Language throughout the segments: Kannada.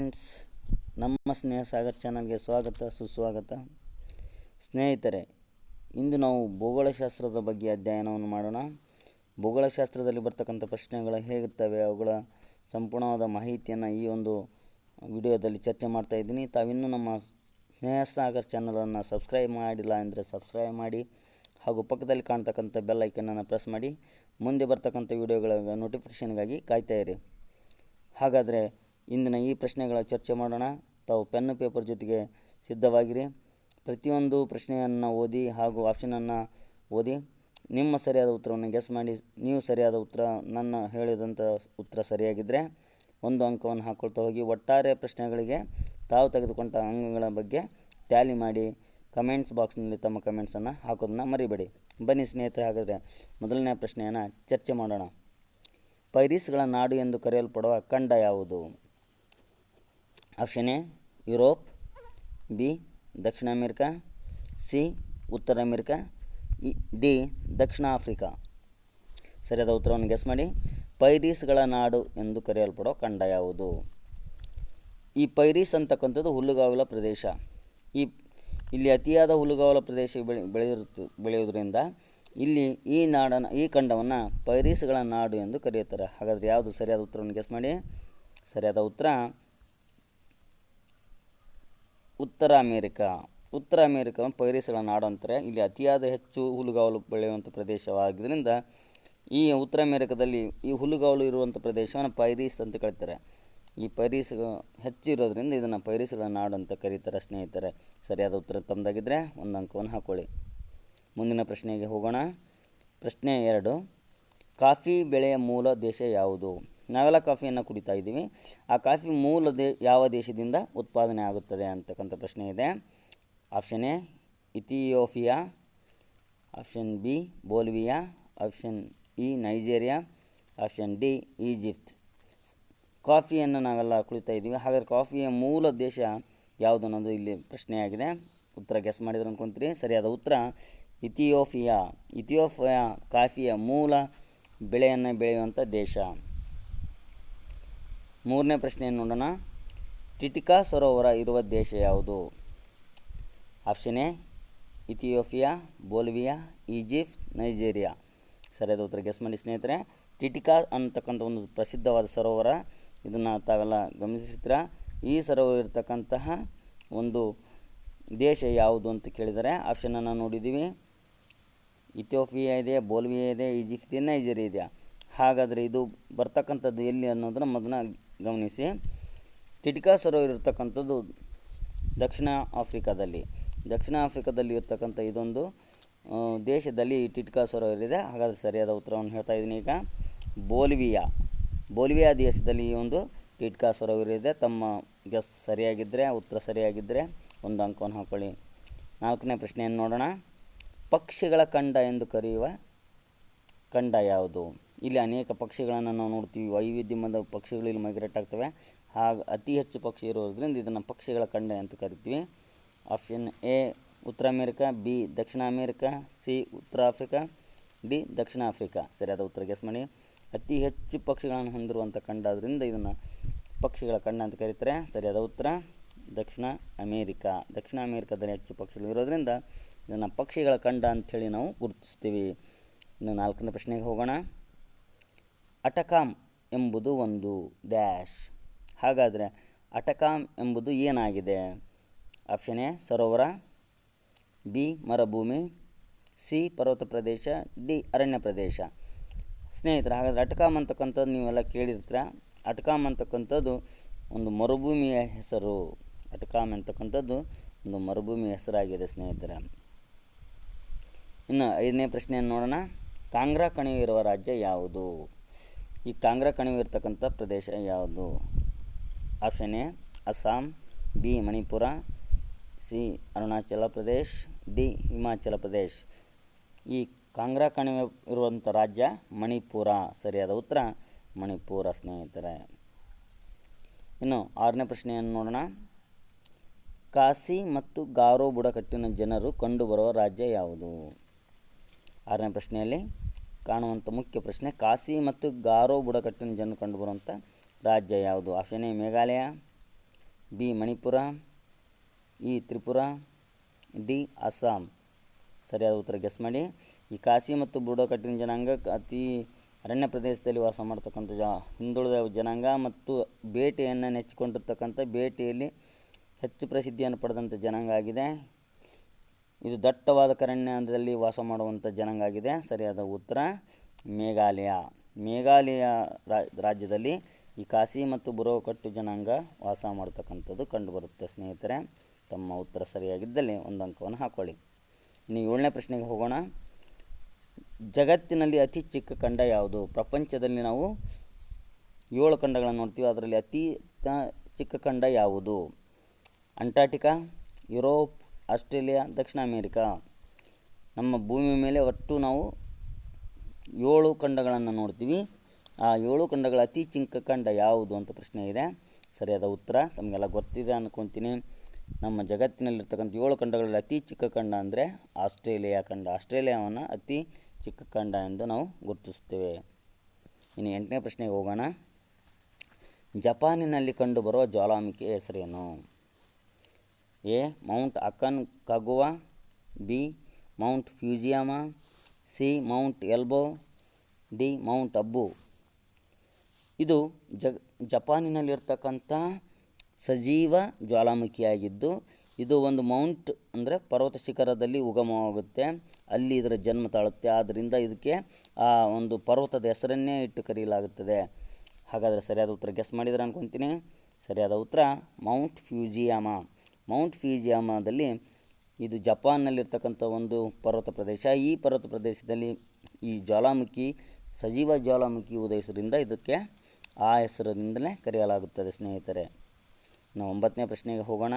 ಫ್ರೆಂಡ್ಸ್, ನಮ್ಮ ಸ್ನೇಹ ಸಾಗರ್ ಚಾನಲ್ಗೆ ಸ್ವಾಗತ, ಸುಸ್ವಾಗತ. ಸ್ನೇಹಿತರೆ, ಇಂದು ನಾವು ಭೂಗೋಳಶಾಸ್ತ್ರದ ಬಗ್ಗೆ ಅಧ್ಯಯನವನ್ನು ಮಾಡೋಣ. ಭೂಗೋಳಶಾಸ್ತ್ರದಲ್ಲಿ ಬರ್ತಕ್ಕಂಥ ಪ್ರಶ್ನೆಗಳು ಹೇಗಿರ್ತವೆ, ಅವುಗಳ ಸಂಪೂರ್ಣವಾದ ಮಾಹಿತಿಯನ್ನು ಈ ಒಂದು ವಿಡಿಯೋದಲ್ಲಿ ಚರ್ಚೆ ಮಾಡ್ತಾ ಇದ್ದೀನಿ. ತಾವಿನ್ನೂ ನಮ್ಮ ಸ್ನೇಹ ಸಾಗರ್ ಚಾನಲನ್ನು ಸಬ್ಸ್ಕ್ರೈಬ್ ಮಾಡಿಲ್ಲ ಅಂದರೆ ಸಬ್ಸ್ಕ್ರೈಬ್ ಮಾಡಿ ಹಾಗೂ ಪಕ್ಕದಲ್ಲಿ ಕಾಣ್ತಕ್ಕಂಥ ಬೆಲ್ ಐಕನನ್ನು ಪ್ರೆಸ್ ಮಾಡಿ. ಮುಂದೆ ಬರ್ತಕ್ಕಂಥ ವಿಡಿಯೋಗಳ ನೋಟಿಫಿಕೇಷನ್ಗಾಗಿ ಕಾಯ್ತಾ ಹಾಗಾದರೆ ಇಂದಿನ ಈ ಪ್ರಶ್ನೆಗಳ ಚರ್ಚೆ ಮಾಡೋಣ. ತಾವು ಪೆನ್, ಪೇಪರ್ ಜೊತೆಗೆ ಸಿದ್ಧವಾಗಿರಿ. ಪ್ರತಿಯೊಂದು ಪ್ರಶ್ನೆಯನ್ನು ಓದಿ ಹಾಗೂ ಆಪ್ಷನನ್ನು ಓದಿ. ನಿಮ್ಮ ಸರಿಯಾದ ಉತ್ತರವನ್ನು ಗೆಸ್ ಮಾಡಿ. ನೀವು ಸರಿಯಾದ ಉತ್ತರ, ನನ್ನ ಹೇಳಿದಂಥ ಉತ್ತರ ಸರಿಯಾಗಿದ್ದರೆ ಒಂದು ಅಂಕವನ್ನು ಹಾಕ್ಕೊಳ್ತಾ ಹೋಗಿ. ಒಟ್ಟಾರೆ ಪ್ರಶ್ನೆಗಳಿಗೆ ತಾವು ತೆಗೆದುಕೊಂಡ ಅಂಕಗಳ ಬಗ್ಗೆ ಟ್ಯಾಲಿ ಮಾಡಿ ಕಮೆಂಟ್ಸ್ ಬಾಕ್ಸ್ನಲ್ಲಿ ತಮ್ಮ ಕಮೆಂಟ್ಸನ್ನು ಹಾಕೋದನ್ನ ಮರಿಬೇಡಿ. ಬನ್ನಿ ಸ್ನೇಹಿತರೆ, ಹಾಗಾದರೆ ಮೊದಲನೇ ಪ್ರಶ್ನೆಯನ್ನು ಚರ್ಚೆ ಮಾಡೋಣ. ಪೈರಿಸ್ಗಳ ನಾಡು ಎಂದು ಕರೆಯಲ್ಪಡುವ ಖಂಡ ಯಾವುದು? ಆಪ್ಷನ್ ಎ, ಯುರೋಪ್, ಬಿ, ದಕ್ಷಿಣ ಅಮೆರಿಕ, ಸಿ, ಉತ್ತರ ಅಮೇರಿಕಾ, ಇ, ಡಿ, ದಕ್ಷಿಣ ಆಫ್ರಿಕಾ. ಸರಿಯಾದ ಉತ್ತರವನ್ನು ಗೆಸ್ ಮಾಡಿ. ಪೈರಿಸ್ಗಳ ನಾಡು ಎಂದು ಕರೆಯಲ್ಪಡೋ ಖಂಡ ಯಾವುದು? ಈ ಪೈರಿಸ್ ಅಂತಕ್ಕಂಥದ್ದು ಹುಲ್ಲುಗಾವಲ ಪ್ರದೇಶ. ಈ, ಇಲ್ಲಿ ಅತಿಯಾದ ಹುಲ್ಲುಗಾವಲ ಪ್ರದೇಶ ಬೆಳೆ ಬೆಳೆಯಿರುತ್ತ ಬೆಳೆಯುವುದರಿಂದ ಇಲ್ಲಿ ಈ ನಾಡನ್ನು ಈ ಖಂಡವನ್ನು ಪೈರಿಸ್ಗಳ ನಾಡು ಎಂದು ಕರೆಯುತ್ತಾರೆ. ಹಾಗಾದರೆ ಯಾವುದು? ಸರಿಯಾದ ಉತ್ತರವನ್ನು ಗೆಸ್ ಮಾಡಿ. ಸರಿಯಾದ ಉತ್ತರ ಉತ್ತರ ಅಮೇರಿಕಾ. ಉತ್ತರ ಅಮೇರಿಕಾವನ್ನು ಪೈರಿಸ್ಗಳ ನಾಡು ಅಂತಾರೆ ಇಲ್ಲಿ ಅತಿಯಾದ ಹೆಚ್ಚು ಹುಲ್ಲುಗಾವಲು ಬೆಳೆಯುವಂಥ ಪ್ರದೇಶವಾಗಿದ್ದರಿಂದ ಈ ಉತ್ತರ ಅಮೇರಿಕಾದಲ್ಲಿ ಈ ಹುಲ್ಲುಗಾವಲು ಇರುವಂಥ ಪ್ರದೇಶವನ್ನು ಪೈರಿಸ್ ಅಂತ ಕರೀತಾರೆ. ಈ ಪೈರಿಸ್ ಹೆಚ್ಚು ಇರೋದ್ರಿಂದ ಇದನ್ನು ಪೈರಿಸ್ಗಳ ನಾಡು ಅಂತ ಕರೀತಾರೆ ಸ್ನೇಹಿತರೆ. ಸರಿಯಾದ ಉತ್ತರ ತಮ್ಮದಾಗಿದ್ದರೆ ಒಂದು ಅಂಕವನ್ನು ಹಾಕ್ಕೊಳ್ಳಿ ಮುಂದಿನ ಪ್ರಶ್ನೆಗೆ ಹೋಗೋಣ. ಪ್ರಶ್ನೆ ಎರಡು. ಕಾಫಿ ಬೆಳೆಯ ಮೂಲ ದೇಶ ಯಾವುದು? ನಾವೆಲ್ಲ ಕಾಫಿಯನ್ನು ಕುಡಿತಾ ಇದ್ದೀವಿ. ಆ ಕಾಫಿ ಮೂಲ ದೇ, ಯಾವ ದೇಶದಿಂದ ಉತ್ಪಾದನೆ ಆಗುತ್ತದೆ ಅಂತಕ್ಕಂಥ ಪ್ರಶ್ನೆ ಇದೆ. Option A Ethiopia option B Bolivia option E Nigeria option D Egypt ಕಾಫಿಯನ್ನು ನಾವೆಲ್ಲ ಕುಡಿತಾ ಇದ್ದೀವಿ. ಹಾಗಾದರೆ ಕಾಫಿಯ ಮೂಲ ದೇಶ ಯಾವುದು ಅನ್ನೋದು ಇಲ್ಲಿ ಪ್ರಶ್ನೆಯಾಗಿದೆ. ಉತ್ತರ ಗೆಸ್ ಮಾಡಿದ್ರು ಅನ್ಕೊಂತೀರಿ. ಸರಿಯಾದ ಉತ್ತರ ಇಥಿಯೋಪಿಯಾ ಇಥಿಯೋಪಿಯಾ ಕಾಫಿಯ ಮೂಲ ಬೆಳೆಯನ್ನು ಬೆಳೆಯುವಂಥ ದೇಶ. ಮೂರನೇ ಪ್ರಶ್ನೆಯನ್ನು ನೋಡೋಣ. ಟಿಟಿಕಾ ಸರೋವರ ಇರುವ ದೇಶ ಯಾವುದು? Option A, Ethiopia, Bolivia, Egypt, Nigeria. ಸರಿಯಾದ ಉತ್ತರ ಗೆಸ್ ಮಾಡಿ ಸ್ನೇಹಿತರೆ. ಟಿಟಿಕಾ ಅಂತಕ್ಕಂಥ ಒಂದು ಪ್ರಸಿದ್ಧವಾದ ಸರೋವರ, ಇದನ್ನು ತಾವೆಲ್ಲ ಗಮನಿಸಿರ್ತೀರ. ಈ ಸರೋವರ ಇರತಕ್ಕಂತಹ ಒಂದು ದೇಶ ಯಾವುದು ಅಂತ ಕೇಳಿದರೆ ಆಪ್ಷನನ್ನು ನೋಡಿದ್ದೀವಿ. ಇಥಿಯೋಪಿಯಾ ಇದೆ, ಬೋಲ್ವಿಯಾ ಇದೆ, ಈಜಿಪ್ಟ್ ನೈಜೀರಿಯಾ ಇದೆ. ಹಾಗಾದರೆ ಇದು ಬರ್ತಕ್ಕಂಥದ್ದು ಎಲ್ಲಿ ಅನ್ನೋದನ್ನು ಮೊದಲ ಗಮನಿಸಿ. ಟಿಟಿಕಾ ಸರೋವರ ಇರತಕ್ಕಂಥದ್ದು ದಕ್ಷಿಣ ಆಫ್ರಿಕಾದಲ್ಲಿ. ದಕ್ಷಿಣ ಆಫ್ರಿಕಾದಲ್ಲಿ ಇರತಕ್ಕಂಥ ಇದೊಂದು ದೇಶದಲ್ಲಿ ಟಿಟ್ಕಾ ಸರೋವರ ಇದೆ ಹಾಗಾದರೆ ಸರಿಯಾದ ಉತ್ತರವನ್ನು ಹೇಳ್ತಾ ಇದ್ದೀನಿ ಈಗ. ಬೋಲ್ವಿಯಾ. ಬೋಲ್ವಿಯಾ ದೇಶದಲ್ಲಿ ಈ ಒಂದು ಟಿಟ್ಕಾ ಸರೋವರ ಇದೆ ತಮ್ಮ ಗೆಸ್ ಸರಿಯಾಗಿದ್ದರೆ ಉತ್ತರ ಸರಿಯಾಗಿದ್ದರೆ ಒಂದು ಅಂಕವನ್ನು ಹಾಕ್ಕೊಳ್ಳಿ ನಾಲ್ಕನೇ ಪ್ರಶ್ನೆಯನ್ನು ನೋಡೋಣ. ಪಕ್ಷಿಗಳ ಖಂಡ ಎಂದು ಕರೆಯುವ ಖಂಡ ಯಾವುದು? ಇಲ್ಲಿ ಅನೇಕ ಪಕ್ಷಿಗಳನ್ನು ನಾವು ನೋಡ್ತೀವಿ. ವೈವಿಧ್ಯಮದ ಪಕ್ಷಿಗಳು ಇಲ್ಲಿ ಮೈಗ್ರೇಟ್ ಆಗ್ತವೆ. ಹಾಗೆ ಅತಿ ಹೆಚ್ಚು ಪಕ್ಷಿ ಇರೋದ್ರಿಂದ ಇದನ್ನು ಪಕ್ಷಿಗಳ ಖಂಡ ಅಂತ ಕರಿತೀವಿ. ಆಪ್ಷನ್ ಎ ಉತ್ತರ ಅಮೇರಿಕಾ ಬಿ ದಕ್ಷಿಣ ಅಮೇರಿಕಾ ಸಿ ಉತ್ತರ ಆಫ್ರಿಕಾ ಡಿ ದಕ್ಷಿಣ ಆಫ್ರಿಕಾ. ಸರಿಯಾದ ಉತ್ತರ ಗೆಸ್ ಮಾಡಿ. ಅತಿ ಹೆಚ್ಚು ಪಕ್ಷಿಗಳನ್ನು ಹೊಂದಿರುವಂಥ ಖಂಡ ಆದ್ದರಿಂದ ಇದನ್ನು ಪಕ್ಷಿಗಳ ಖಂಡ ಅಂತ ಕರೀತಾರೆ. ಸರಿಯಾದ ಉತ್ತರ, ದಕ್ಷಿಣ ಅಮೇರಿಕಾ. ದಕ್ಷಿಣ ಅಮೇರಿಕಾದಲ್ಲಿ ಹೆಚ್ಚು ಪಕ್ಷಿಗಳು ಇರೋದ್ರಿಂದ ಇದನ್ನು ಪಕ್ಷಿಗಳ ಖಂಡ ಅಂಥೇಳಿ ನಾವು ಗುರುತಿಸ್ತೀವಿ. ಇನ್ನು ನಾಲ್ಕನೇ ಪ್ರಶ್ನೆಗೆ ಹೋಗೋಣ. ಅಟಕಾಮ್ ಎಂಬುದು ಒಂದು ಡ್ಯಾಶ್. ಹಾಗಾದರೆ ಅಟಕಾಮ್ ಎಂಬುದು ಏನಾಗಿದೆ? ಆಪ್ಷನ್ ಎ, ಸರೋವರ. ಬಿ, ಮರುಭೂಮಿ. ಸಿ, ಪರ್ವತ ಪ್ರದೇಶ. ಡಿ, ಅರಣ್ಯ ಪ್ರದೇಶ. ಸ್ನೇಹಿತರೆ, ಹಾಗಾದರೆ ಅಟಕಾಮ್ ಅಂತಕ್ಕಂಥದ್ದು ನೀವೆಲ್ಲ ಕೇಳಿರ್ತೀರ? ಅಟಕಾಮ್ ಅಂತಕ್ಕಂಥದ್ದು ಒಂದು ಮರುಭೂಮಿಯ ಹೆಸರು. ಅಟಕಾಮ್ ಅಂತಕ್ಕಂಥದ್ದು ಒಂದು ಮರುಭೂಮಿಯ ಹೆಸರಾಗಿದೆ ಸ್ನೇಹಿತರೆ. ಇನ್ನು ಐದನೇ ಪ್ರಶ್ನೆಯನ್ನು ನೋಡೋಣ. ಕಾಂಗ್ರಾ ಕಣಿವೆ ಇರುವ ರಾಜ್ಯ ಯಾವುದು? ಈ ಕಾಂಗ್ರಾ ಕಣಿವೆ ಇರತಕ್ಕಂಥ ಪ್ರದೇಶ ಯಾವುದು? Option A, Assam, B, Manipur, C, Arunachal Pradesh, D, Himachal Pradesh. ಈ ಕಾಂಗ್ರಾ ಕಣಿವೆ ಇರುವಂಥ ರಾಜ್ಯ ಮಣಿಪುರ. ಸರಿಯಾದ ಉತ್ತರ? ಮಣಿಪುರ, ಸ್ನೇಹಿತರೆ. ಇನ್ನು ಆರನೇ ಪ್ರಶ್ನೆಯನ್ನು ನೋಡೋಣ. ಕಾಸಿ ಮತ್ತು ಗಾರೋ ಬುಡಕಟ್ಟಿನ ಜನರು ಕಂಡುಬರುವ ರಾಜ್ಯ ಯಾವುದು? ಆರನೇ ಪ್ರಶ್ನೆಯಲ್ಲಿ ಕಾಣುವಂಥ ಮುಖ್ಯ ಪ್ರಶ್ನೆ ಕಾಸಿ ಮತ್ತು ಗಾರೋ ಬುಡಕಟ್ಟಿನ ಜನರು ಕಂಡುಬರುವಂಥ ರಾಜ್ಯ ಯಾವುದು? Option A, Meghalaya, B, Manipur, E, Tripura, D, Assam. ಸರಿಯಾದ ಉತ್ತರ ಗೆಸ್ ಮಾಡಿ. ಈ ಕಾಶಿ ಮತ್ತು ಬುಡಕಟ್ಟಿನ ಜನಾಂಗ ಅತಿ ಅರಣ್ಯ ಪ್ರದೇಶದಲ್ಲಿ ವಾಸ ಮಾಡ್ತಕ್ಕಂಥ ಜ, ಹಿಂದುಳಿದ ಜನಾಂಗ ಮತ್ತು ಬೇಟೆಯನ್ನು ನೆಚ್ಚಿಕೊಂಡಿರ್ತಕ್ಕಂಥ ಬೇಟೆಯಲ್ಲಿ ಹೆಚ್ಚು ಪ್ರಸಿದ್ಧಿಯನ್ನು ಪಡೆದಂಥ ಜನಾಂಗ ಆಗಿದೆ. ಇದು ದಟ್ಟವಾದ ಕರಣ್ಯದಲ್ಲಿ ವಾಸ ಮಾಡುವಂಥ ಜನಾಂಗ ಆಗಿದೆ ಸರಿಯಾದ ಉತ್ತರ, ಮೇಘಾಲಯ. ಮೇಘಾಲಯ ರಾಜ್ಯದಲ್ಲಿ ಈ ಕಾಶಿ ಮತ್ತು ಬುರೋಕಟ್ಟು ಜನಾಂಗ ವಾಸ ಮಾಡ್ತಕ್ಕಂಥದ್ದು ಕಂಡುಬರುತ್ತೆ. ಸ್ನೇಹಿತರೆ, ತಮ್ಮ ಉತ್ತರ ಸರಿಯಾಗಿದ್ದಲ್ಲಿ ಒಂದು ಅಂಕವನ್ನು ಹಾಕ್ಕೊಳ್ಳಿ ಇನ್ನು ಏಳನೇ ಪ್ರಶ್ನೆಗೆ ಹೋಗೋಣ. ಜಗತ್ತಿನಲ್ಲಿ ಅತಿ ಚಿಕ್ಕ ಖಂಡ ಯಾವುದು? ಪ್ರಪಂಚದಲ್ಲಿ ನಾವು ಏಳು ಖಂಡಗಳನ್ನು ನೋಡ್ತೀವಿ. ಅದರಲ್ಲಿ ಅತಿ ಚಿಕ್ಕ ಖಂಡ ಯಾವುದು? ಅಂಟಾರ್ಟಿಕಾ, ಯುರೋಪ್ ಆಸ್ಟ್ರೇಲಿಯಾ, ದಕ್ಷಿಣ ಅಮೇರಿಕಾ. ನಮ್ಮ ಭೂಮಿ ಮೇಲೆ ಒಟ್ಟು ನಾವು ಏಳು ಖಂಡಗಳನ್ನು ನೋಡ್ತೀವಿ. ಆ ಏಳು ಖಂಡಗಳ ಅತಿ ಚಿಕ್ಕ ಖಂಡ ಯಾವುದು ಅಂತ ಪ್ರಶ್ನೆ ಇದೆ. ಸರಿಯಾದ ಉತ್ತರ ತಮಗೆಲ್ಲ ಗೊತ್ತಿದೆ ಅಂದ್ಕೊತೀನಿ ನಮ್ಮ ಜಗತ್ತಿನಲ್ಲಿರ್ತಕ್ಕಂಥ ಏಳು ಖಂಡಗಳಲ್ಲಿ ಅತಿ ಚಿಕ್ಕ ಖಂಡ ಅಂದರೆ ಆಸ್ಟ್ರೇಲಿಯಾ ಖಂಡ. ಆಸ್ಟ್ರೇಲಿಯಾವನ್ನು ಅತಿ ಚಿಕ್ಕ ಖಂಡ ಎಂದು ನಾವು ಗುರುತಿಸ್ತೇವೆ ಇನ್ನು ಎಂಟನೇ ಪ್ರಶ್ನೆಗೆ ಹೋಗೋಣ. ಜಪಾನಿನಲ್ಲಿ ಕಂಡುಬರುವ ಜ್ವಾಲಾಮುಖಿಯ ಹೆಸರೇನು? A mount Aconcagua B mount Fujiyama C mount Elbrus D mount Abu ಇದು ಜ ಜಪಾನಿನಲ್ಲಿರ್ತಕ್ಕಂಥ ಸಜೀವ ಜ್ವಾಲಾಮುಖಿಯಾಗಿದ್ದು, ಇದು ಒಂದು ಮೌಂಟ್ ಅಂದರೆ ಪರ್ವತ ಶಿಖರದಲ್ಲಿ ಉಗಮವಾಗುತ್ತೆ. ಅಲ್ಲಿ ಇದರ ಜನ್ಮ ತಾಳುತ್ತೆ. ಆದ್ದರಿಂದ ಇದಕ್ಕೆ ಆ ಒಂದು ಪರ್ವತದ ಹೆಸರನ್ನೇ ಇಟ್ಟು ಕರೆಯಲಾಗುತ್ತದೆ. ಹಾಗಾದರೆ ಸರಿಯಾದ ಉತ್ತರ ಗೆಸ್ ಮಾಡಿದ್ರೆ ಅನ್ಕೊತೀನಿ. ಸರಿಯಾದ ಉತ್ತರ, ಮೌಂಟ್ ಫ್ಯೂಜಿಯಾಮಾ. ಮೌಂಟ್ ಫೀಜಿಯಾಮಾದಲ್ಲಿ ಇದು ಜಪಾನ್ನಲ್ಲಿರ್ತಕ್ಕಂಥ ಒಂದು ಪರ್ವತ ಪ್ರದೇಶ. ಈ ಪರ್ವತ ಪ್ರದೇಶದಲ್ಲಿ ಈ ಜ್ವಾಲಾಮುಖಿ, ಸಜೀವ ಜ್ವಾಲಾಮುಖಿ ಉದಯಿಸೋದ್ರಿಂದ ಇದಕ್ಕೆ ಆ ಹೆಸರಿನಿಂದಲೇ ಕರೆಯಲಾಗುತ್ತದೆ, ಸ್ನೇಹಿತರೆ. ನಾವು ಒಂಬತ್ತನೇ ಪ್ರಶ್ನೆಗೆ ಹೋಗೋಣ.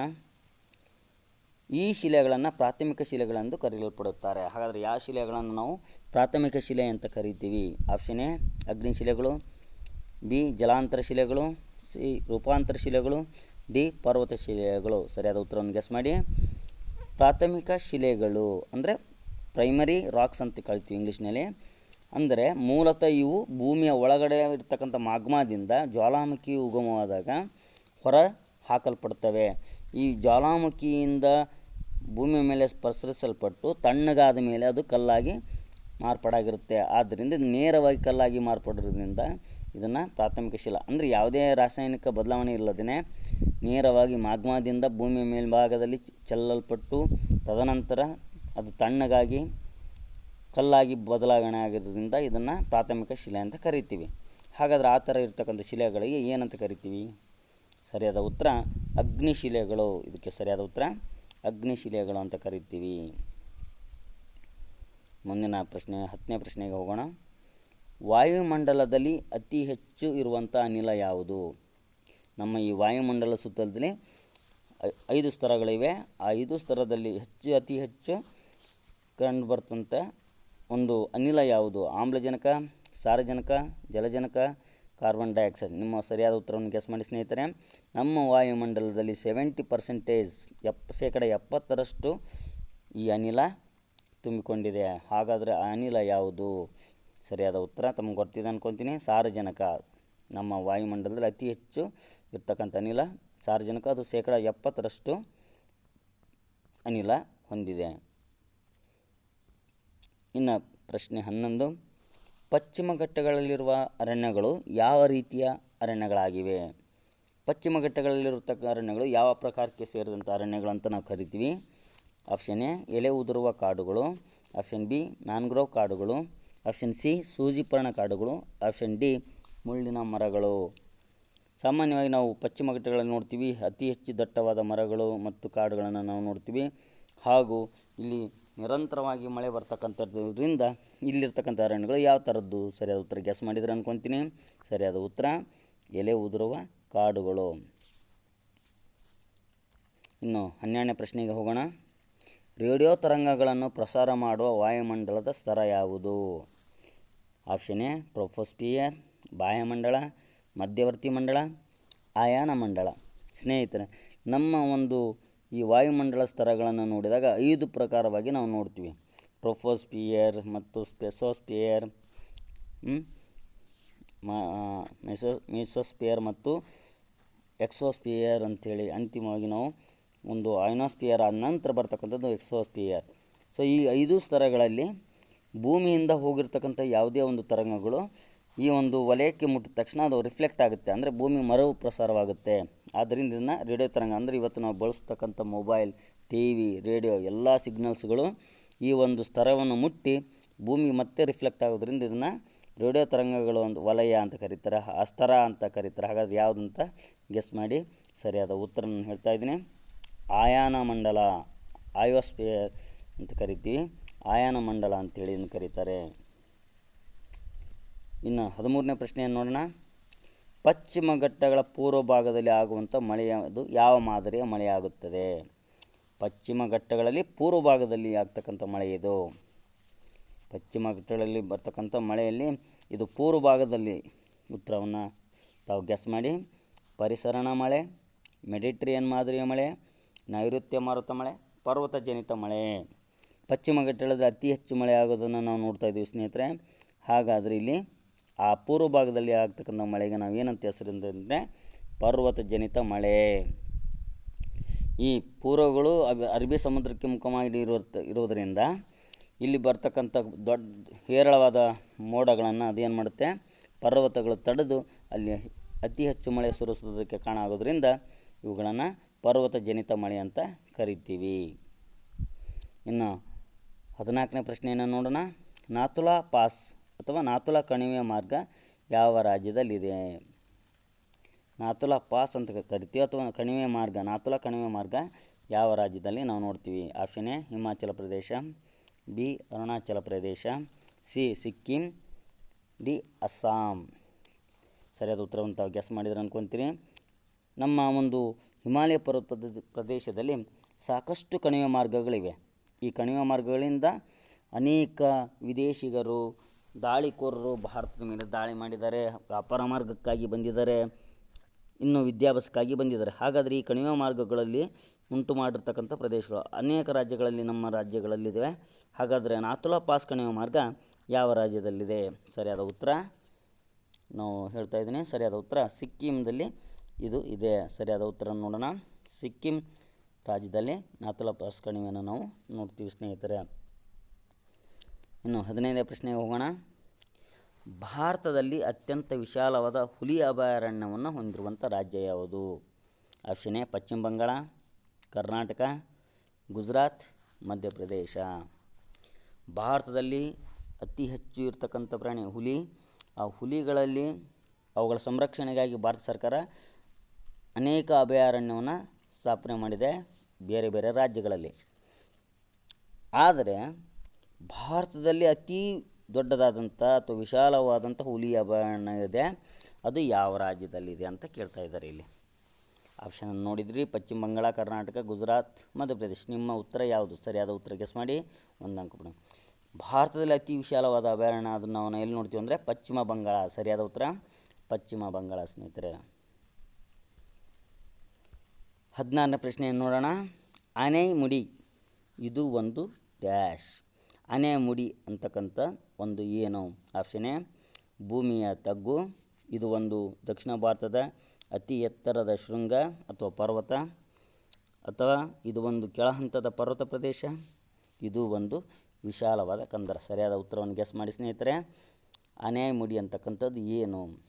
ಈ ಶಿಲೆಗಳನ್ನು ಪ್ರಾಥಮಿಕ ಶಿಲೆಗಳೆಂದು ಕರೆಯಲ್ಪಡುತ್ತಾರೆ. ಹಾಗಾದರೆ ಯಾವ ಶಿಲೆಗಳನ್ನು ನಾವು ಪ್ರಾಥಮಿಕ ಶಿಲೆ ಅಂತ ಕರಿತೀವಿ? ಆಪ್ಷನ್ ಎ ಅಗ್ನಿ ಶಿಲೆಗಳು ಬಿ ಜಲಾಂತರ ಶಿಲೆಗಳು ಸಿ ರೂಪಾಂತರ ಶಿಲೆಗಳು ಡಿ ಪರ್ವತ ಶಿಲೆಗಳು ಸರಿಯಾದ ಉತ್ತರವನ್ನು ಗೆಸ್ ಮಾಡಿ. ಪ್ರಾಥಮಿಕ ಶಿಲೆಗಳು ಅಂದರೆ ಪ್ರೈಮರಿ ರಾಕ್ಸ್ ಅಂತ ಕಳಿತೀವಿ ಇಂಗ್ಲೀಷ್ನಲ್ಲಿ. ಅಂದರೆ ಮೂಲತಃ ಇವು ಭೂಮಿಯ ಒಳಗಡೆ ಇರ್ತಕ್ಕಂಥ ಮಾಗ್ಮಾದಿಂದ ಜ್ವಾಲಾಮುಖಿ ಉಗಮವಾದಾಗ ಹೊರ ಹಾಕಲ್ಪಡ್ತವೆ. ಈ ಜ್ವಾಲಾಮುಖಿಯಿಂದ ಭೂಮಿಯ ಮೇಲೆ ಸ್ಪರ್ಶಿಸಲ್ಪಟ್ಟು ತಣ್ಣಗಾದ ಮೇಲೆ ಅದು ಕಲ್ಲಾಗಿ ಮಾರ್ಪಾಡಾಗಿರುತ್ತೆ. ಆದ್ದರಿಂದ ನೇರವಾಗಿ ಕಲ್ಲಾಗಿ ಮಾರ್ಪಡೋದ್ರಿಂದ ಇದನ್ನು ಪ್ರಾಥಮಿಕ ಶಿಲಾ. ಅಂದರೆ ಯಾವುದೇ ರಾಸಾಯನಿಕ ಬದಲಾವಣೆ ಇಲ್ಲದೇ ನೇರವಾಗಿ ಮಾಗ್ಮಾದಿಂದ ಭೂಮಿಯ ಮೇಲ್ಭಾಗದಲ್ಲಿ ಚೆಲ್ಲಲ್ಪಟ್ಟು ತದನಂತರ ಅದು ತಣ್ಣಗಾಗಿ ಕಲ್ಲಾಗಿ ಬದಲಾವಣೆ ಆಗಿರೋದ್ರಿಂದ ಇದನ್ನು ಪ್ರಾಥಮಿಕ ಶಿಲೆ ಅಂತ ಕರಿತೀವಿ. ಹಾಗಾದರೆ ಆ ಥರ ಇರತಕ್ಕಂಥ ಶಿಲೆಗಳಿಗೆ ಏನಂತ ಕರಿತೀವಿ? ಸರಿಯಾದ ಉತ್ತರ ಅಗ್ನಿಶಿಲೆಗಳು ಇದಕ್ಕೆ ಸರಿಯಾದ ಉತ್ತರ ಅಗ್ನಿಶಿಲೆಗಳು ಅಂತ ಕರಿತೀವಿ. ಮುಂದಿನ ಪ್ರಶ್ನೆ, ಹತ್ತನೇ ಪ್ರಶ್ನೆಗೆ ಹೋಗೋಣ. ವಾಯುಮಂಡಲದಲ್ಲಿ ಅತಿ ಹೆಚ್ಚು ಇರುವಂಥ ಅನಿಲ ಯಾವುದು? ನಮ್ಮ ಈ ವಾಯುಮಂಡಲ ಸುತ್ತಲದಲ್ಲಿ ಐ- ಐದು ಸ್ತರಗಳಿವೆ. ಆ ಐದು ಸ್ತರದಲ್ಲಿ ಹೆಚ್ಚು, ಅತಿ ಹೆಚ್ಚು ಕಂಡು ಬರ್ತಂಥ ಒಂದು ಅನಿಲ ಯಾವುದು? ಆಮ್ಲಜನಕ, ಸಾರಜನಕ, ಜಲಜನಕ ಕಾರ್ಬನ್ ಡೈಆಕ್ಸೈಡ್ ನಿಮ್ಮ ಸರಿಯಾದ ಉತ್ತರವನ್ನು ಗೆಸ್ ಮಾಡಿ ಸ್ನೇಹಿತರೆ. ನಮ್ಮ ವಾಯುಮಂಡಲದಲ್ಲಿ ಸೆವೆಂಟಿ ಪರ್ಸೆಂಟೇಜ್ ಎಪ್, ಶೇಕಡ ಎಪ್ಪತ್ತರಷ್ಟು ಈ ಅನಿಲ ತುಂಬಿಕೊಂಡಿದೆ. ಹಾಗಾದರೆ ಆ ಅನಿಲ ಯಾವುದು? ಸರಿಯಾದ ಉತ್ತರ ತಮಗೆ ಗೊತ್ತಿದೆ ಅನ್ಕೊತೀನಿ. ಸಾರಜನಕ ನಮ್ಮ ವಾಯುಮಂಡಲದಲ್ಲಿ ಅತಿ ಹೆಚ್ಚು ಇರ್ತಕ್ಕಂಥ ಅನಿಲ. ಸಾರಜನಕ ಅದು ಶೇಕಡ ಎಪ್ಪತ್ತರಷ್ಟು ಅನಿಲ ಹೊಂದಿದೆ. ಇನ್ನು ಪ್ರಶ್ನೆ ಹನ್ನೊಂದು. ಪಶ್ಚಿಮ ಘಟ್ಟಗಳಲ್ಲಿರುವ ಅರಣ್ಯಗಳು ಯಾವ ರೀತಿಯ ಅರಣ್ಯಗಳಾಗಿವೆ? ಪಶ್ಚಿಮ ಘಟ್ಟಗಳಲ್ಲಿರತಕ್ಕ ಅರಣ್ಯಗಳು ಯಾವ ಪ್ರಕಾರಕ್ಕೆ ಸೇರಿದಂಥ ಅರಣ್ಯಗಳು ಅಂತ ನಾವು ಕರಿತೀವಿ. ಆಪ್ಷನ್ ಎ, ಎಲೆ ಉದುರುವ ಕಾಡುಗಳು. ಆಪ್ಷನ್ ಬಿ ಮ್ಯಾನ್ಗ್ರೋವ್ ಕಾಡುಗಳು. ಆಪ್ಷನ್ ಸಿ ಸೂಜಿಪರ್ಣ ಕಾಡುಗಳು. ಆಪ್ಷನ್ ಡಿ, ಮುಳ್ಳಿನ ಮರಗಳು. ಸಾಮಾನ್ಯವಾಗಿ ನಾವು ಪಶ್ಚಿಮ ಘಟ್ಟಗಳಲ್ಲಿ ನೋಡ್ತೀವಿ, ಅತಿ ಹೆಚ್ಚು ದಟ್ಟವಾದ ಮರಗಳು ಮತ್ತು ಕಾಡುಗಳನ್ನು ನಾವು ನೋಡ್ತೀವಿ. ಹಾಗೂ ಇಲ್ಲಿ ನಿರಂತರವಾಗಿ ಮಳೆ ಬರ್ತಕ್ಕಂಥದ್ರಿಂದ ಇಲ್ಲಿರ್ತಕ್ಕಂಥ ಅರಣ್ಯಗಳು ಯಾವ ಥರದ್ದು? ಸರಿಯಾದ ಉತ್ತರ ಗ್ಯಾಸ್ ಮಾಡಿದರೆ ಅಂದ್ಕೊತೀನಿ ಸರಿಯಾದ ಉತ್ತರ, ಎಲೆ, ಉದುರುವ ಕಾಡುಗಳು. ಇನ್ನು ಹನ್ನೆರಡನೇ ಪ್ರಶ್ನೆಗೆ ಹೋಗೋಣ. ರೇಡಿಯೋ ತರಂಗಗಳನ್ನು ಪ್ರಸಾರ ಮಾಡುವ ವಾಯುಮಂಡಲದ ಸ್ತರ ಯಾವುದು? ಆಪ್ಷನ್ ಎ, ಪ್ರೊಫೋಸ್ಪಿಯರ್ ಬಾಹ್ಯಮಂಡಲ ಮಧ್ಯವರ್ತಿ ಮಂಡಳ ಆಯಾನ ಮಂಡಳ ಸ್ನೇಹಿತರೆ, ನಮ್ಮ ಒಂದು ಈ ವಾಯುಮಂಡಲ ಸ್ತರಗಳನ್ನು ನೋಡಿದಾಗ ಐದು ಪ್ರಕಾರವಾಗಿ ನಾವು ನೋಡ್ತೀವಿ. ಪ್ರೊಫೋಸ್ಪಿಯರ್ ಮತ್ತು ಸ್ಪೆಸೋಸ್ಪಿಯರ್ ಮೆಸೋ, ಮೆಸೋಸ್ಪಿಯರ್ ಮತ್ತು ಎಕ್ಸೋಸ್ಪಿಯರ್ ಅಂಥೇಳಿ ಅಂತಿಮವಾಗಿ ನಾವು ಒಂದು ಅಯನೋಸ್ಪಿಯರ್ ಆದ ನಂತರ ಬರ್ತಕ್ಕಂಥದ್ದು ಎಕ್ಸೋಸ್ಪಿಯರ್ ಸೊ ಈ ಐದು ಸ್ತರಗಳಲ್ಲಿ ಭೂಮಿಯಿಂದ ಹೋಗಿರ್ತಕ್ಕಂಥ ಯಾವುದೇ ಒಂದು ತರಂಗಗಳು ಈ ಒಂದು ವಲಯಕ್ಕೆ ಮುಟ್ಟಿದ ತಕ್ಷಣ ಅದು ರಿಫ್ಲೆಕ್ಟ್ ಆಗುತ್ತೆ, ಅಂದರೆ ಭೂಮಿ ಮರವು ಪ್ರಸಾರವಾಗುತ್ತೆ ಆದ್ದರಿಂದ ಇದನ್ನು ರೇಡಿಯೋ ತರಂಗ ಅಂದರೆ ಇವತ್ತು ನಾವು ಬಳಸ್ತಕ್ಕಂಥ ಮೊಬೈಲ್ ಟಿ ವಿ ರೇಡಿಯೋ ಎಲ್ಲ ಸಿಗ್ನಲ್ಸ್ಗಳು ಈ ಒಂದು ಸ್ತರವನ್ನು ಮುಟ್ಟಿ ಭೂಮಿ ಮತ್ತೆ ರಿಫ್ಲೆಕ್ಟ್ ಆಗೋದ್ರಿಂದ ಇದನ್ನು ರೇಡಿಯೋ ತರಂಗಗಳು ಒಂದು ವಲಯ ಅಂತ ಕರೀತಾರೆ, ಆ ಸ್ತರ ಅಂತ ಕರೀತಾರೆ. ಹಾಗಾದ್ರೆ ಯಾವುದಂತ ಗೆಸ್ ಮಾಡಿ ಸರಿಯಾದ ಉತ್ತರ ನಾನು ಹೇಳ್ತಾ ಇದ್ದೀನಿ. ಆಯಾನ ಮಂಡಲ, ಆಯೋಸ್ಪಿಯರ್ ಅಂತ ಕರಿತೀವಿ. ಆಯಾನ ಮಂಡಲ ಅಂತೇಳಿ ಏನು ಕರೀತಾರೆ. ಇನ್ನು ಹದಿಮೂರನೇ ಪ್ರಶ್ನೆಯನ್ನು ನೋಡೋಣ. ಪಶ್ಚಿಮ ಘಟ್ಟಗಳ ಪೂರ್ವ ಭಾಗದಲ್ಲಿ ಆಗುವಂಥ ಮಳೆಯದು ಯಾವ ಮಾದರಿಯ ಮಳೆಯಾಗುತ್ತದೆ ಪಶ್ಚಿಮ ಘಟ್ಟಗಳಲ್ಲಿ ಪೂರ್ವ ಭಾಗದಲ್ಲಿ ಆಗ್ತಕ್ಕಂಥ ಮಳೆ ಇದು. ಪಶ್ಚಿಮ ಘಟ್ಟಗಳಲ್ಲಿ ಬರ್ತಕ್ಕಂಥ ಮಳೆಯಲ್ಲಿ ಇದು ಪೂರ್ವ ಭಾಗದಲ್ಲಿ. ಉತ್ತರವನ್ನು ತಾವು ಗೆಸ್ ಮಾಡಿ. ಪರಿಸರಣ ಮಳೆ ಮೆಡಿಟ್ರಿಯನ್ ಮಾದರಿಯ ಮಳೆ ನೈಋತ್ಯ ಮಾರುತ ಮಳೆ, ಪರ್ವತ ಜನಿತ ಮಳೆ. ಪಶ್ಚಿಮ ಘಟ್ಟಗಳಲ್ಲಿ ಅತಿ ಹೆಚ್ಚು ಮಳೆ ಆಗೋದನ್ನು ನಾವು ನೋಡ್ತಾ ಇದ್ದೀವಿ ಸ್ನೇಹಿತರೆ. ಹಾಗಾದರೆ ಇಲ್ಲಿ ಆ ಪೂರ್ವ ಭಾಗದಲ್ಲಿ ಆಗ್ತಕ್ಕಂಥ ಮಳೆಗೆ ನಾವು ಏನಂತ ಪರ್ವತ ಜನಿತ ಮಳೆ. ಈ ಪೂರ್ವಗಳು ಅರಬ್ಬಿ ಸಮುದ್ರಕ್ಕೆ ಮುಖವಾಗಿ ಇರುವುದರಿಂದ ಇರೋದರಿಂದ ಇಲ್ಲಿ ಬರ್ತಕ್ಕಂಥ ದೊಡ್ಡ, ಹೇರಳವಾದ ಮೋಡಗಳನ್ನು ಅದೇನು ಮಾಡುತ್ತೆ? ಪರ್ವತಗಳು ತಡೆದು ಅಲ್ಲಿ ಅತಿ ಹೆಚ್ಚು ಮಳೆ ಸುರಿಸೋದಕ್ಕೆ ಕಾರಣ ಆಗೋದ್ರಿಂದ ಇವುಗಳನ್ನು ಪರ್ವತ ಜನಿತ ಮಳೆ ಅಂತ ಕರಿತೀವಿ. ಇನ್ನು ಹದಿನಾಲ್ಕನೇ ಪ್ರಶ್ನೆಯನ್ನು ನೋಡೋಣ. ನಾಥುಲಾ ಪಾಸ್ ಅಥವಾ ನಾಥುಲಾ ಕಣಿವೆಯ ಮಾರ್ಗ ಯಾವ ರಾಜ್ಯದಲ್ಲಿದೆ? ನಾಥುಲಾ ಪಾಸ್ ಅಂತ ಕರಿತೀವಿ ಅಥವಾ ಕಣಿವೆ ಮಾರ್ಗ ನಾಥುಲಾ ಕಣಿವೆ ಮಾರ್ಗ ಯಾವ ರಾಜ್ಯದಲ್ಲಿ ನಾವು ನೋಡ್ತೀವಿ? Option A, Himachal Pradesh, B, Arunachal Pradesh, C, Sikkim, D, Assam. ಸರಿಯಾದ ಉತ್ತರವನ್ನು ತಾವು ಗೆಸ್ ಮಾಡಿದ್ರೆ ಅನ್ಕೊತೀರಿ. ನಮ್ಮ ಒಂದು ಹಿಮಾಲಯ ಪರ್ವತ ಪ್ರದೇಶ- ಪ್ರದೇಶದಲ್ಲಿ ಸಾಕಷ್ಟು ಕಣಿವೆ ಮಾರ್ಗಗಳಿವೆ. ಈ ಕಣಿವೆ ಮಾರ್ಗಗಳಿಂದ ಅನೇಕ ವಿದೇಶಿಗರು, ದಾಳಿಕೋರರು ಭಾರತದ ಮೇಲೆ ದಾಳಿ ಮಾಡಿದ್ದಾರೆ, ವ್ಯಾಪಾರ ಮಾರ್ಗಕ್ಕಾಗಿ ಬಂದಿದ್ದಾರೆ, ಇನ್ನು ವಿದ್ಯಾಭ್ಯಾಸಕ್ಕಾಗಿ ಬಂದಿದ್ದಾರೆ. ಹಾಗಾದರೆ ಈ ಕಣಿವೆ ಮಾರ್ಗಗಳಲ್ಲಿ ಉಂಟು ಮಾಡಿರ್ತಕ್ಕಂಥ ಪ್ರದೇಶಗಳು ಅನೇಕ ರಾಜ್ಯಗಳಲ್ಲಿ ನಮ್ಮ ರಾಜ್ಯಗಳಲ್ಲಿದ್ದಾವೆ ಹಾಗಾದರೆ ನಾಥುಲಾ ಪಾಸ್ ಕಣಿವೆ ಮಾರ್ಗ ಯಾವ ರಾಜ್ಯದಲ್ಲಿದೆ? ಸರಿಯಾದ ಉತ್ತರ? ನಾವು ಹೇಳ್ತಾ ಇದ್ದೀನಿ, ಸರಿಯಾದ ಉತ್ತರ ಸಿಕ್ಕಿಂದಲ್ಲಿ ಇದು ಇದೆ ಸರಿಯಾದ ಉತ್ತರ ನೋಡೋಣ. ಸಿಕ್ಕಿಂ ರಾಜ್ಯದಲ್ಲಿ ನಾಥುಲಾ ಪಾಸ್ ನಾವು ನೋಡ್ತೀವಿ ಸ್ನೇಹಿತರೆ. ಇನ್ನು ಹದಿನೈದನೇ ಪ್ರಶ್ನೆಗೆ ಹೋಗೋಣ. ಭಾರತದಲ್ಲಿ ಅತ್ಯಂತ ವಿಶಾಲವಾದ ಹುಲಿ ಅಭಯಾರಣ್ಯವನ್ನು ಹೊಂದಿರುವಂಥ ರಾಜ್ಯ ಯಾವುದು? ಆಪ್ಷನ್ ಎ, ಪಶ್ಚಿಮ ಬಂಗಾಳ, ಕರ್ನಾಟಕ, ಗುಜರಾತ್, ಮಧ್ಯಪ್ರದೇಶ. ಭಾರತದಲ್ಲಿ ಅತಿ ಹೆಚ್ಚು ಇರತಕ್ಕಂಥ ಪ್ರಾಣಿ ಹುಲಿ. ಆ ಹುಲಿಗಳಲ್ಲಿ ಅವುಗಳ ಸಂರಕ್ಷಣೆಗಾಗಿ ಭಾರತ ಸರ್ಕಾರ ಅನೇಕ ಅಭಯಾರಣ್ಯವನ್ನು ಸ್ಥಾಪನೆ ಮಾಡಿದೆ ಬೇರೆ ಬೇರೆ ರಾಜ್ಯಗಳಲ್ಲಿ. ಆದರೆ ಭಾರತದಲ್ಲಿ ಅತಿ ದೊಡ್ಡದಾದಂಥ ಅಥವಾ ವಿಶಾಲವಾದಂಥ ಹುಲಿ ಅಭಯಾರಣ್ಯ ಇದೆ. ಅದು ಯಾವ ರಾಜ್ಯದಲ್ಲಿದೆ ಅಂತ ಕೇಳ್ತಾ ಇದ್ದಾರೆ ಇಲ್ಲಿ. ಆಪ್ಷನ್ ನೋಡಿದ್ರಿ. ಪಶ್ಚಿಮ ಬಂಗಾಳ, ಕರ್ನಾಟಕ, ಗುಜರಾತ್, ಮಧ್ಯಪ್ರದೇಶ್. ನಿಮ್ಮ ಉತ್ತರ ಯಾವುದು? ಸರಿಯಾದ ಉತ್ತರ ಗೆಸ್ ಮಾಡಿ. ಒಂದು ಅಂಕ ಭಾರತದಲ್ಲಿ ಅತಿ ವಿಶಾಲವಾದ ಅಭಯಾರಣ್ಯ ಅದನ್ನು ನಾವು ಎಲ್ಲಿ ನೋಡ್ತೀವಿ ಅಂದರೆ ಪಶ್ಚಿಮ ಬಂಗಾಳ. ಸರಿಯಾದ ಉತ್ತರ ಪಶ್ಚಿಮ ಬಂಗಾಳ ಸ್ನೇಹಿತರೆ. ಹದಿನಾರನೇ ಪ್ರಶ್ನೆಯನ್ನು ನೋಡೋಣ. ಆನೆ ಮುಡಿ, ಇದು ಒಂದು ಡ್ಯಾಶ್. ಆನೆ ಮುಡಿ ಅಂತಕ್ಕಂಥ ಒಂದು ಏನು? ಆಪ್ಷನ್ ಎ, ಭೂಮಿಯ ತಗ್ಗು. ಇದು ಒಂದು ದಕ್ಷಿಣ ಭಾರತದ ಅತಿ ಎತ್ತರದ ಶೃಂಗ ಅಥವಾ ಪರ್ವತ. ಅಥವಾ ಇದು ಒಂದು ಕೆಳಹಂತದ ಪರ್ವತ ಪ್ರದೇಶ. ಇದು ಒಂದು ವಿಶಾಲವಾದ ಕಂದರ. ಸರಿಯಾದ ಉತ್ತರವನ್ನು ಗೆಸ್ ಮಾಡಿ ಸ್ನೇಹಿತರೆ. ಆನೆ ಮುಡಿ ಅಂತಕ್ಕಂಥದ್ದು ಏನು?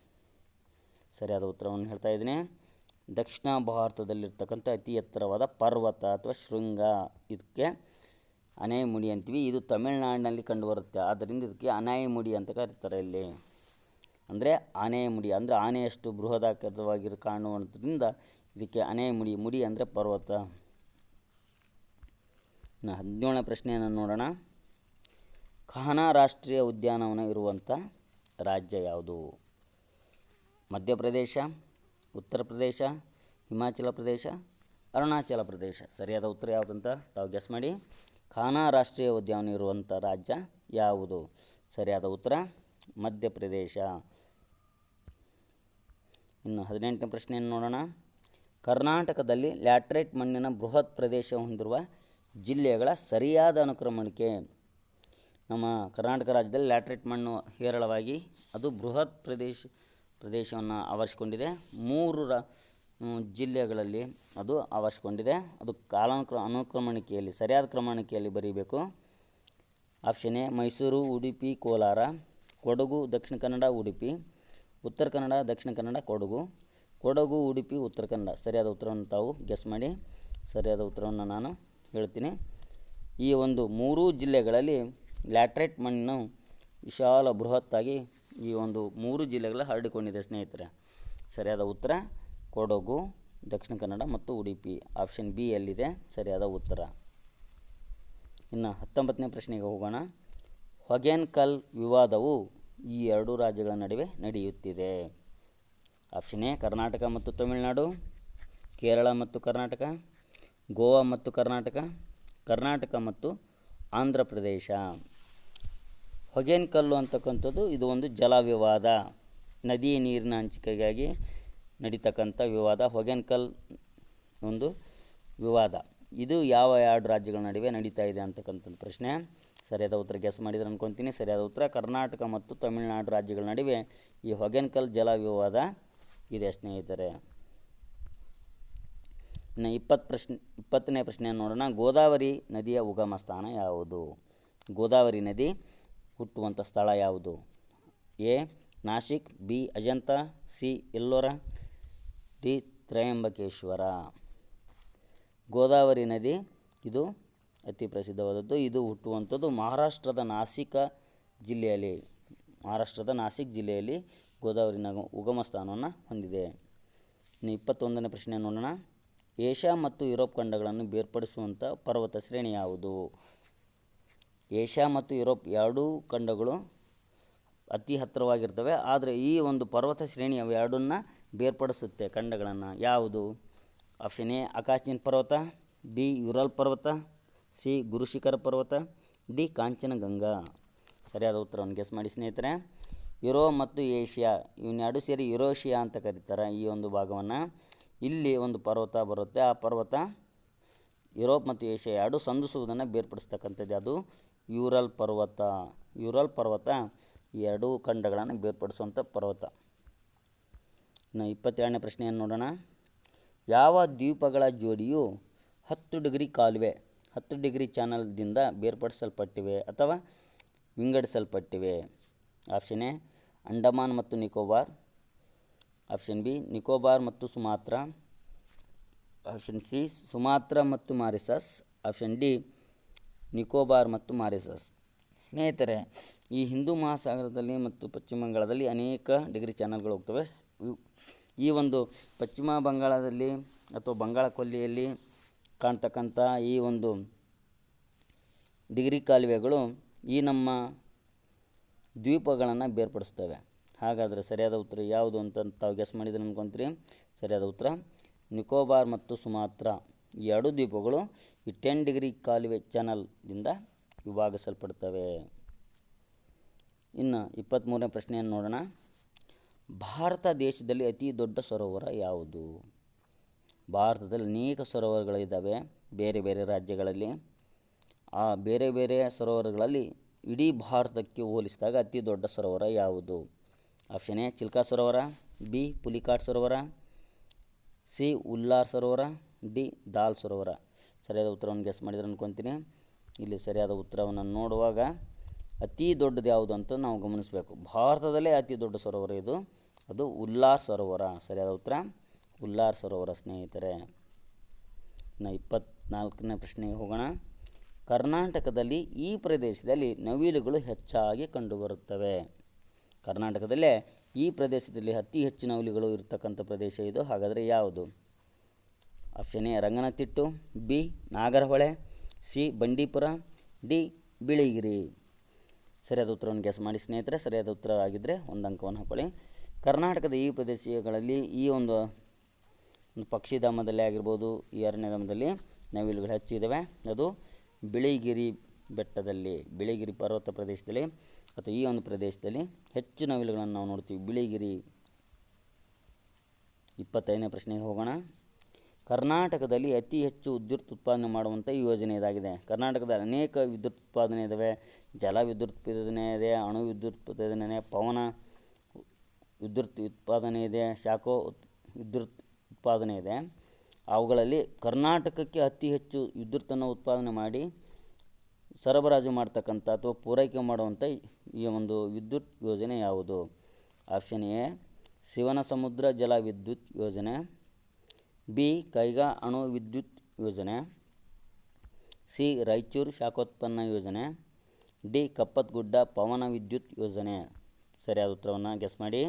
ಸರಿಯಾದ ಉತ್ತರವನ್ನು ಹೇಳ್ತಾ ಇದ್ದೀನಿ. ದಕ್ಷಿಣ ಭಾರತದಲ್ಲಿರ್ತಕ್ಕಂಥ ಅತಿ ಎತ್ತರವಾದ ಪರ್ವತ ಅಥವಾ ಶೃಂಗ. ಇದಕ್ಕೆ ಅನಾಯಿಮುಡಿ ಅಂತೀವಿ. ಇದು ತಮಿಳುನಾಡಿನಲ್ಲಿ ಕಂಡುಬರುತ್ತೆ. ಆದ್ದರಿಂದ ಇದಕ್ಕೆ ಅನಾಯಿಮುಡಿ ಅಂತ ಕರೀತಾರೆ ಇಲ್ಲಿ. ಅಂದರೆ ಆನೆಯ ಮುಡಿ ಅಂದರೆ ಆನೆಯಷ್ಟು ಬೃಹದಾಕಾರವಾಗಿರು ಕಾಣುವಂಥದ್ರಿಂದ ಇದಕ್ಕೆ ಅನಾಯಮುಡಿ, ಮುಡಿ ಅಂದರೆ ಪರ್ವತ. ಹದಿನೇಳನೇ ಪ್ರಶ್ನೆಯನ್ನು ನೋಡೋಣ. ಖಾನಾ ರಾಷ್ಟ್ರೀಯ ಉದ್ಯಾನವನ ಇರುವಂಥ ರಾಜ್ಯ ಯಾವುದು? ಮಧ್ಯಪ್ರದೇಶ ಉತ್ತರ ಪ್ರದೇಶ, ಹಿಮಾಚಲ ಪ್ರದೇಶ, ಅರುಣಾಚಲ ಪ್ರದೇಶ. ಸರಿಯಾದ ಉತ್ತರ ಯಾವುದಂತ ತಾವು ಗೆಸ್ ಮಾಡಿ. ಖಾನಾ ರಾಷ್ಟ್ರೀಯ ಉದ್ಯಾನ ಇರುವಂಥ ರಾಜ್ಯ ಯಾವುದು? ಸರಿಯಾದ ಉತ್ತರ ಮಧ್ಯಪ್ರದೇಶ ಇನ್ನು ಹದಿನೆಂಟನೇ ಪ್ರಶ್ನೆಯನ್ನು ನೋಡೋಣ. ಕರ್ನಾಟಕದಲ್ಲಿ ಲ್ಯಾಟ್ರೈಟ್ ಮಣ್ಣಿನ ಬೃಹತ್ ಪ್ರದೇಶ ಹೊಂದಿರುವ ಜಿಲ್ಲೆಗಳ ಸರಿಯಾದ ಅನುಕ್ರಮಣಿಕೆ. ನಮ್ಮ ಕರ್ನಾಟಕ ರಾಜ್ಯದಲ್ಲಿ ಲ್ಯಾಟ್ರೈಟ್ ಮಣ್ಣು ಹೇರಳವಾಗಿ, ಅದು ಬೃಹತ್ ಪ್ರದೇಶ ಪ್ರದೇಶವನ್ನು ಆವರಿಸಿಕೊಂಡಿದೆ. ಮೂರು ಜಿಲ್ಲೆಗಳಲ್ಲಿ ಅದು ಆವರಿಸಿಕೊಂಡಿದೆ. ಅದು ಕಾಲಾನುಕ್ರ, ಅನುಕ್ರಮಣಿಕೆಯಲ್ಲಿ, ಸರಿಯಾದ ಕ್ರಮಾಣಿಕೆಯಲ್ಲಿ ಬರೀಬೇಕು. Option A, Mysuru, Udupi, Kolar, Kodagu, Dakshina Kannada, Udupi, Uttara Kannada, Dakshina Kannada, Kodagu. ಕೊಡಗು, ಉಡುಪಿ, ಉತ್ತರ ಕನ್ನಡ, ಸರಿಯಾದ ಉತ್ತರವನ್ನು ತಾವು ಗೆಸ್ ಮಾಡಿ, ಸರಿಯಾದ ಉತ್ತರವನ್ನು ನಾನು ಹೇಳ್ತೀನಿ. ಈ ಒಂದು ಮೂರೂ ಜಿಲ್ಲೆಗಳಲ್ಲಿ ಲ್ಯಾಟ್ರೈಟ್ ಮಣ್ಣು ವಿಶಾಲ ಬೃಹತ್ತಾಗಿ ಈ ಒಂದು ಮೂರು ಜಿಲ್ಲೆಗಳ ಹರಡಿಕೊಂಡಿದೆ ಸ್ನೇಹಿತರೆ. ಸರಿಯಾದ ಉತ್ತರ, ಕೊಡಗು, ದಕ್ಷಿಣ ಕನ್ನಡ ಮತ್ತು ಉಡುಪಿ. ಆಪ್ಷನ್ ಬಿ ಎಲ್ಲಿದೆ? ಸರಿಯಾದ ಉತ್ತರ. ಇನ್ನು ಹತ್ತೊಂಬತ್ತನೇ ಪ್ರಶ್ನೆಗೆ ಹೋಗೋಣ. ಹೊಗೆನ್ಕಲ್ ವಿವಾದವು ಈ ಎರಡು ರಾಜ್ಯಗಳ ನಡುವೆ ನಡೆಯುತ್ತಿದೆ. ಆಪ್ಷನ್ ಎ ಕರ್ನಾಟಕ ಮತ್ತು ತಮಿಳುನಾಡು. ಕೇರಳ ಮತ್ತು ಕರ್ನಾಟಕ. ಗೋವಾ ಮತ್ತು ಕರ್ನಾಟಕ. ಕರ್ನಾಟಕ ಮತ್ತು ಆಂಧ್ರ ಪ್ರದೇಶ. ಹೊಗೆನ್ಕಲ್ಲು ಅಂತಕ್ಕಂಥದ್ದು ಇದು ಒಂದು ಜಲ ವಿವಾದ ನದಿ ನೀರಿನ ಹಂಚಿಕೆಗಾಗಿ ನಡೀತಕ್ಕಂಥ ವಿವಾದ. ಹೊಗೆನ್ಕಲ್ ಒಂದು ವಿವಾದ. ಇದು ಯಾವ ಎರಡು ರಾಜ್ಯಗಳ ನಡುವೆ ನಡೀತಾ ಇದೆ ಅಂತಕ್ಕಂಥದ್ದು ಪ್ರಶ್ನೆ. ಸರಿಯಾದ ಉತ್ತರ ಗೆಸ್ ಮಾಡಿದ್ರೆ ಅನ್ಕೊತೀನಿ. ಸರಿಯಾದ ಉತ್ತರ ಕರ್ನಾಟಕ ಮತ್ತು ತಮಿಳುನಾಡು ರಾಜ್ಯಗಳ ನಡುವೆ ಈ ಹೊಗೆನಕಲ್ ಜಲ ವಿವಾದ ಇದೆ ಸ್ನೇಹಿತರೆ. ಇನ್ನು ಇಪ್ಪತ್ತು ಪ್ರಶ್ನೆ, ಇಪ್ಪತ್ತನೇ ಪ್ರಶ್ನೆಯನ್ನು ನೋಡೋಣ. ಗೋದಾವರಿ ನದಿಯ ಉಗಮ ಸ್ಥಾನ ಯಾವುದು? ಗೋದಾವರಿ ನದಿ ಹುಟ್ಟುವಂಥ ಸ್ಥಳ ಯಾವುದು? A Nashik B, Ajanta, C, Ellora, D, Trimbakeshwar. Godavari ನದಿ, ಇದು ಅತಿ ಪ್ರಸಿದ್ಧವಾದದ್ದು. ಇದು ಹುಟ್ಟುವಂಥದ್ದು ಮಹಾರಾಷ್ಟ್ರದ ನಾಸಿಕ ಜಿಲ್ಲೆಯಲ್ಲಿ, ಮಹಾರಾಷ್ಟ್ರದ ನಾಸಿಕ್ ಜಿಲ್ಲೆಯಲ್ಲಿ ಗೋದಾವರಿ ಉಗಮ ಸ್ಥಾನವನ್ನು ಹೊಂದಿದೆ. ಇನ್ನು ಇಪ್ಪತ್ತೊಂದನೇ ಪ್ರಶ್ನೆ ನೋಡೋಣ. ಏಷ್ಯಾ ಮತ್ತು ಯುರೋಪ್ ಖಂಡಗಳನ್ನು ಬೇರ್ಪಡಿಸುವಂಥ ಪರ್ವತ ಶ್ರೇಣಿ ಯಾವುದು? ಏಷ್ಯಾ ಮತ್ತು ಯುರೋಪ್ ಎರಡೂ ಖಂಡಗಳು ಅತಿ ಹತ್ತಿರವಾಗಿರ್ತವೆ. ಆದರೆ ಈ ಒಂದು ಪರ್ವತ ಶ್ರೇಣಿ ಅವು ಎರಡನ್ನ ಬೇರ್ಪಡಿಸುತ್ತೆ ಖಂಡಗಳನ್ನು. ಯಾವುದು? ಆಪ್ಷನ್ ಎ ಆಕಾಶಿನ ಪರ್ವತ ಬಿ ಯುರಲ್ ಪರ್ವತ ಸಿ ಗುರುಶಿಖರ ಪರ್ವತ ಡಿ ಕಾಂಚನಗಂಗಾ. ಸರಿಯಾದ ಉತ್ತರವನ್ನು ಗೆಸ್ ಮಾಡಿ ಸ್ನೇಹಿತರೆ. ಯುರೋ ಮತ್ತು ಏಷ್ಯಾ ಇವನ್ನೆರಡು ಸೇರಿ ಯುರೋಷಿಯಾ ಅಂತ ಕರೀತಾರೆ ಈ ಒಂದು ಭಾಗವನ್ನು. ಇಲ್ಲಿ ಒಂದು ಪರ್ವತ ಬರುತ್ತೆ. ಆ ಪರ್ವತ ಯುರೋಪ್ ಮತ್ತು ಏಷ್ಯಾ ಎರಡು ಸಂಧಿಸುವುದನ್ನು ಬೇರ್ಪಡಿಸ್ತಕ್ಕಂಥದ್ದು. ಅದು ಯೂರಲ್ ಪರ್ವತ ಯೂರಲ್ ಪರ್ವತ ಎರಡೂ ಖಂಡಗಳನ್ನು ಬೇರ್ಪಡಿಸುವಂಥ ಪರ್ವತ. ಇನ್ನು ಇಪ್ಪತ್ತೆರಡನೇ ಪ್ರಶ್ನೆಯನ್ನು ನೋಡೋಣ? ಯಾವ ದ್ವೀಪಗಳ ಜೋಡಿಯು ಹತ್ತು ಡಿಗ್ರಿ ಕಾಲುವೆ, ಹತ್ತು ಡಿಗ್ರಿ ಚಾನಲ್ದಿಂದ ಬೇರ್ಪಡಿಸಲ್ಪಟ್ಟಿವೆ ಅಥವಾ ವಿಂಗಡಿಸಲ್ಪಟ್ಟಿವೆ? ಆಪ್ಷನ್ ಎ, ಅಂಡಮಾನ್ ಮತ್ತು ನಿಕೋಬಾರ್. ಆಪ್ಷನ್ ಬಿ, ನಿಕೋಬಾರ್ ಮತ್ತು ಸುಮಾತ್ರ. ಆಪ್ಷನ್ ಸಿ, ಸುಮಾತ್ರ ಮತ್ತು ಮಾರಿಸಸ್. ಆಪ್ಷನ್ ಡಿ ನಿಕೋಬಾರ್ ಮತ್ತು ಮಾರಿಸಸ್. ಸ್ನೇಹಿತರೆ, ಈ ಹಿಂದೂ ಮಹಾಸಾಗರದಲ್ಲಿ ಮತ್ತು ಪಶ್ಚಿಮ ಬಂಗಾಳದಲ್ಲಿ ಅನೇಕ ಡಿಗ್ರಿ ಚಾನಲ್ಗಳು ಹೋಗ್ತವೆ. ಈ ಒಂದು ಪಶ್ಚಿಮ ಬಂಗಾಳದಲ್ಲಿ ಅಥವಾ ಬಂಗಾಳ ಕೊಲ್ಲಿಯಲ್ಲಿ ಕಾಣ್ತಕ್ಕಂಥ ಈ ಒಂದು ಡಿಗ್ರಿ ಕಾಲುವೆಗಳು ಈ ನಮ್ಮ ದ್ವೀಪಗಳನ್ನು ಬೇರ್ಪಡಿಸ್ತವೆ. ಹಾಗಾದರೆ ಸರಿಯಾದ ಉತ್ತರ ಯಾವುದು ಅಂತ ತಾವು ಗೆಸ್ ಮಾಡಿದ್ರೆ ಅನ್ಕೊಂತೀರಿ ಸರಿಯಾದ ಉತ್ತರ, ನಿಕೋಬಾರ್ ಮತ್ತು ಸುಮಾತ್ರ ಎರಡು ದ್ವೀಪಗಳು ಈ ಟೆನ್ ಡಿಗ್ರಿ ಕಾಲುವೆ ಚಾನಲ್ದಿಂದ ವಿಭಾಗಿಸಲ್ಪಡ್ತವೆ. ಇನ್ನು ಇಪ್ಪತ್ತ್ಮೂರನೇ ಪ್ರಶ್ನೆಯನ್ನು ನೋಡೋಣ. ಭಾರತ ದೇಶದಲ್ಲಿ ಅತಿ ದೊಡ್ಡ ಸರೋವರ ಯಾವುದು? ಭಾರತದಲ್ಲಿ ಅನೇಕ ಸರೋವರಗಳಿದ್ದಾವೆ ಬೇರೆ ಬೇರೆ ರಾಜ್ಯಗಳಲ್ಲಿ. ಆ ಬೇರೆ ಬೇರೆ ಸರೋವರಗಳಲ್ಲಿ ಇಡೀ ಭಾರತಕ್ಕೆ ಹೋಲಿಸಿದಾಗ ಅತಿ ದೊಡ್ಡ ಸರೋವರ ಯಾವುದು? ಆಪ್ಷನ್ ಎ, ಚಿಲ್ಕಾ ಸರೋವರ, ಬಿ ಪುಲಿಕಾಟ್ ಸರೋವರ, ಸಿ, ಉಲ್ಲಾರ್ ಸರೋವರ, ಡಿ, ದಾಲ್ ಸರೋವರ. ಸರಿಯಾದ ಉತ್ತರವನ್ನು ಗೆಸ್ ಮಾಡಿದ್ರೆ ಅನ್ಕೊತೀನಿ. ಇಲ್ಲಿ ಸರಿಯಾದ ಉತ್ತರವನ್ನು ನೋಡುವಾಗ ಅತಿ ದೊಡ್ಡದು ಯಾವುದು ಅಂತ ನಾವು ಗಮನಿಸಬೇಕು. ಭಾರತದಲ್ಲೇ ಅತಿ ದೊಡ್ಡ ಸರೋವರ ಇದು. ಅದು ಉಲ್ಲಾರ್ ಸರೋವರ. ಸರಿಯಾದ ಉತ್ತರ? ಉಲ್ಲಾರ್ ಸರೋವರ ಸ್ನೇಹಿತರೆ. ಇನ್ನು ಇಪ್ಪತ್ನಾಲ್ಕನೇ ಪ್ರಶ್ನೆಗೆ ಹೋಗೋಣ. ಕರ್ನಾಟಕದಲ್ಲಿ ಈ ಪ್ರದೇಶದಲ್ಲಿ ನವಿಲುಗಳು ಹೆಚ್ಚಾಗಿ ಕಂಡುಬರುತ್ತವೆ. ಕರ್ನಾಟಕದಲ್ಲೇ ಈ ಪ್ರದೇಶದಲ್ಲಿ ಅತಿ ಹೆಚ್ಚು ನವಿಲುಗಳು ಇರತಕ್ಕಂಥ ಪ್ರದೇಶ ಇದು. ಹಾಗಾದರೆ ಯಾವುದು? Option A Ranganathittu B, Nagarhole, C, Bandipur, D, Biligiri. ಸರಿಯಾದ ಉತ್ತರವನ್ನು ಗೆಸ್ ಮಾಡಿ ಸ್ನೇಹಿತರೆ, ಸರಿಯಾದ ಉತ್ತರ ಆಗಿದ್ದರೆ ಒಂದು ಅಂಕವನ್ನು ಹಾಕೊಳ್ಳಿ. ಕರ್ನಾಟಕದ ಈ ಪ್ರದೇಶಗಳಲ್ಲಿ ಈ ಒಂದು ಪಕ್ಷಿಧಾಮದಲ್ಲಿ ಆಗಿರ್ಬೋದು, ಈ ಅರಣ್ಯಧಾಮದಲ್ಲಿ ನವಿಲುಗಳು ಹೆಚ್ಚಿದ್ದಾವೆ. ಅದು ಬಿಳಿಗಿರಿ ಬೆಟ್ಟದಲ್ಲಿ, ಬಿಳಿಗಿರಿ ಪರ್ವತ ಪ್ರದೇಶದಲ್ಲಿ ಅಥವಾ ಈ ಒಂದು ಪ್ರದೇಶದಲ್ಲಿ ಹೆಚ್ಚು ನವಿಲುಗಳನ್ನು ನಾವು ನೋಡ್ತೀವಿ. ಬಿಳಿಗಿರಿ ಇಪ್ಪತ್ತೈದನೇ ಪ್ರಶ್ನೆಗೆ ಹೋಗೋಣ. ಕರ್ನಾಟಕದಲ್ಲಿ ಅತಿ ಹೆಚ್ಚು ವಿದ್ಯುತ್ ಉತ್ಪಾದನೆ ಮಾಡುವಂಥ ಈ ಯೋಜನೆ ಇದಾಗಿದೆ. ಕರ್ನಾಟಕದಲ್ಲಿ ಅನೇಕ ವಿದ್ಯುತ್ ಉತ್ಪಾದನೆ ಇದ್ದಾವೆ ಜಲ ವಿದ್ಯುತ್ ಉತ್ಪಾದನೆ ಇದೆ, ಅಣು ವಿದ್ಯುತ್ ಉತ್ಪಾದನೆ ಪವನ ವಿದ್ಯುತ್ ಉತ್ಪಾದನೆ ಇದೆ, ಶಾಖೋ ವಿದ್ಯುತ್ ಉತ್ಪಾದನೆ ಇದೆ. ಅವುಗಳಲ್ಲಿ ಕರ್ನಾಟಕಕ್ಕೆ ಅತಿ ಹೆಚ್ಚು ವಿದ್ಯುತ್ತನ್ನು ಉತ್ಪಾದನೆ ಮಾಡಿ ಸರಬರಾಜು ಮಾಡ್ತಕ್ಕಂಥ ಅಥವಾ ಪೂರೈಕೆ ಮಾಡುವಂಥ ಈ ಒಂದು ವಿದ್ಯುತ್ ಯೋಜನೆ ಯಾವುದು? ಆಪ್ಷನ್ ಎ ಶಿವನ ಸಮುದ್ರ ಜಲ ವಿದ್ಯುತ್ ಯೋಜನೆ. ಬಿ. ಕೈಗಾ ಅಣು ವಿದ್ಯುತ್ ಯೋಜನೆ. ಸಿ. ರಾಯಚೂರು ಶಾಖೋತ್ಪನ್ನ ಯೋಜನೆ. ಡಿ. ಕಪ್ಪತ್ಗುಡ್ಡ ಪವನ ವಿದ್ಯುತ್ ಯೋಜನೆ. ಸರಿಯಾದ ಉತ್ತರವನ್ನು ಗೆಸ್ ಮಾಡಿ.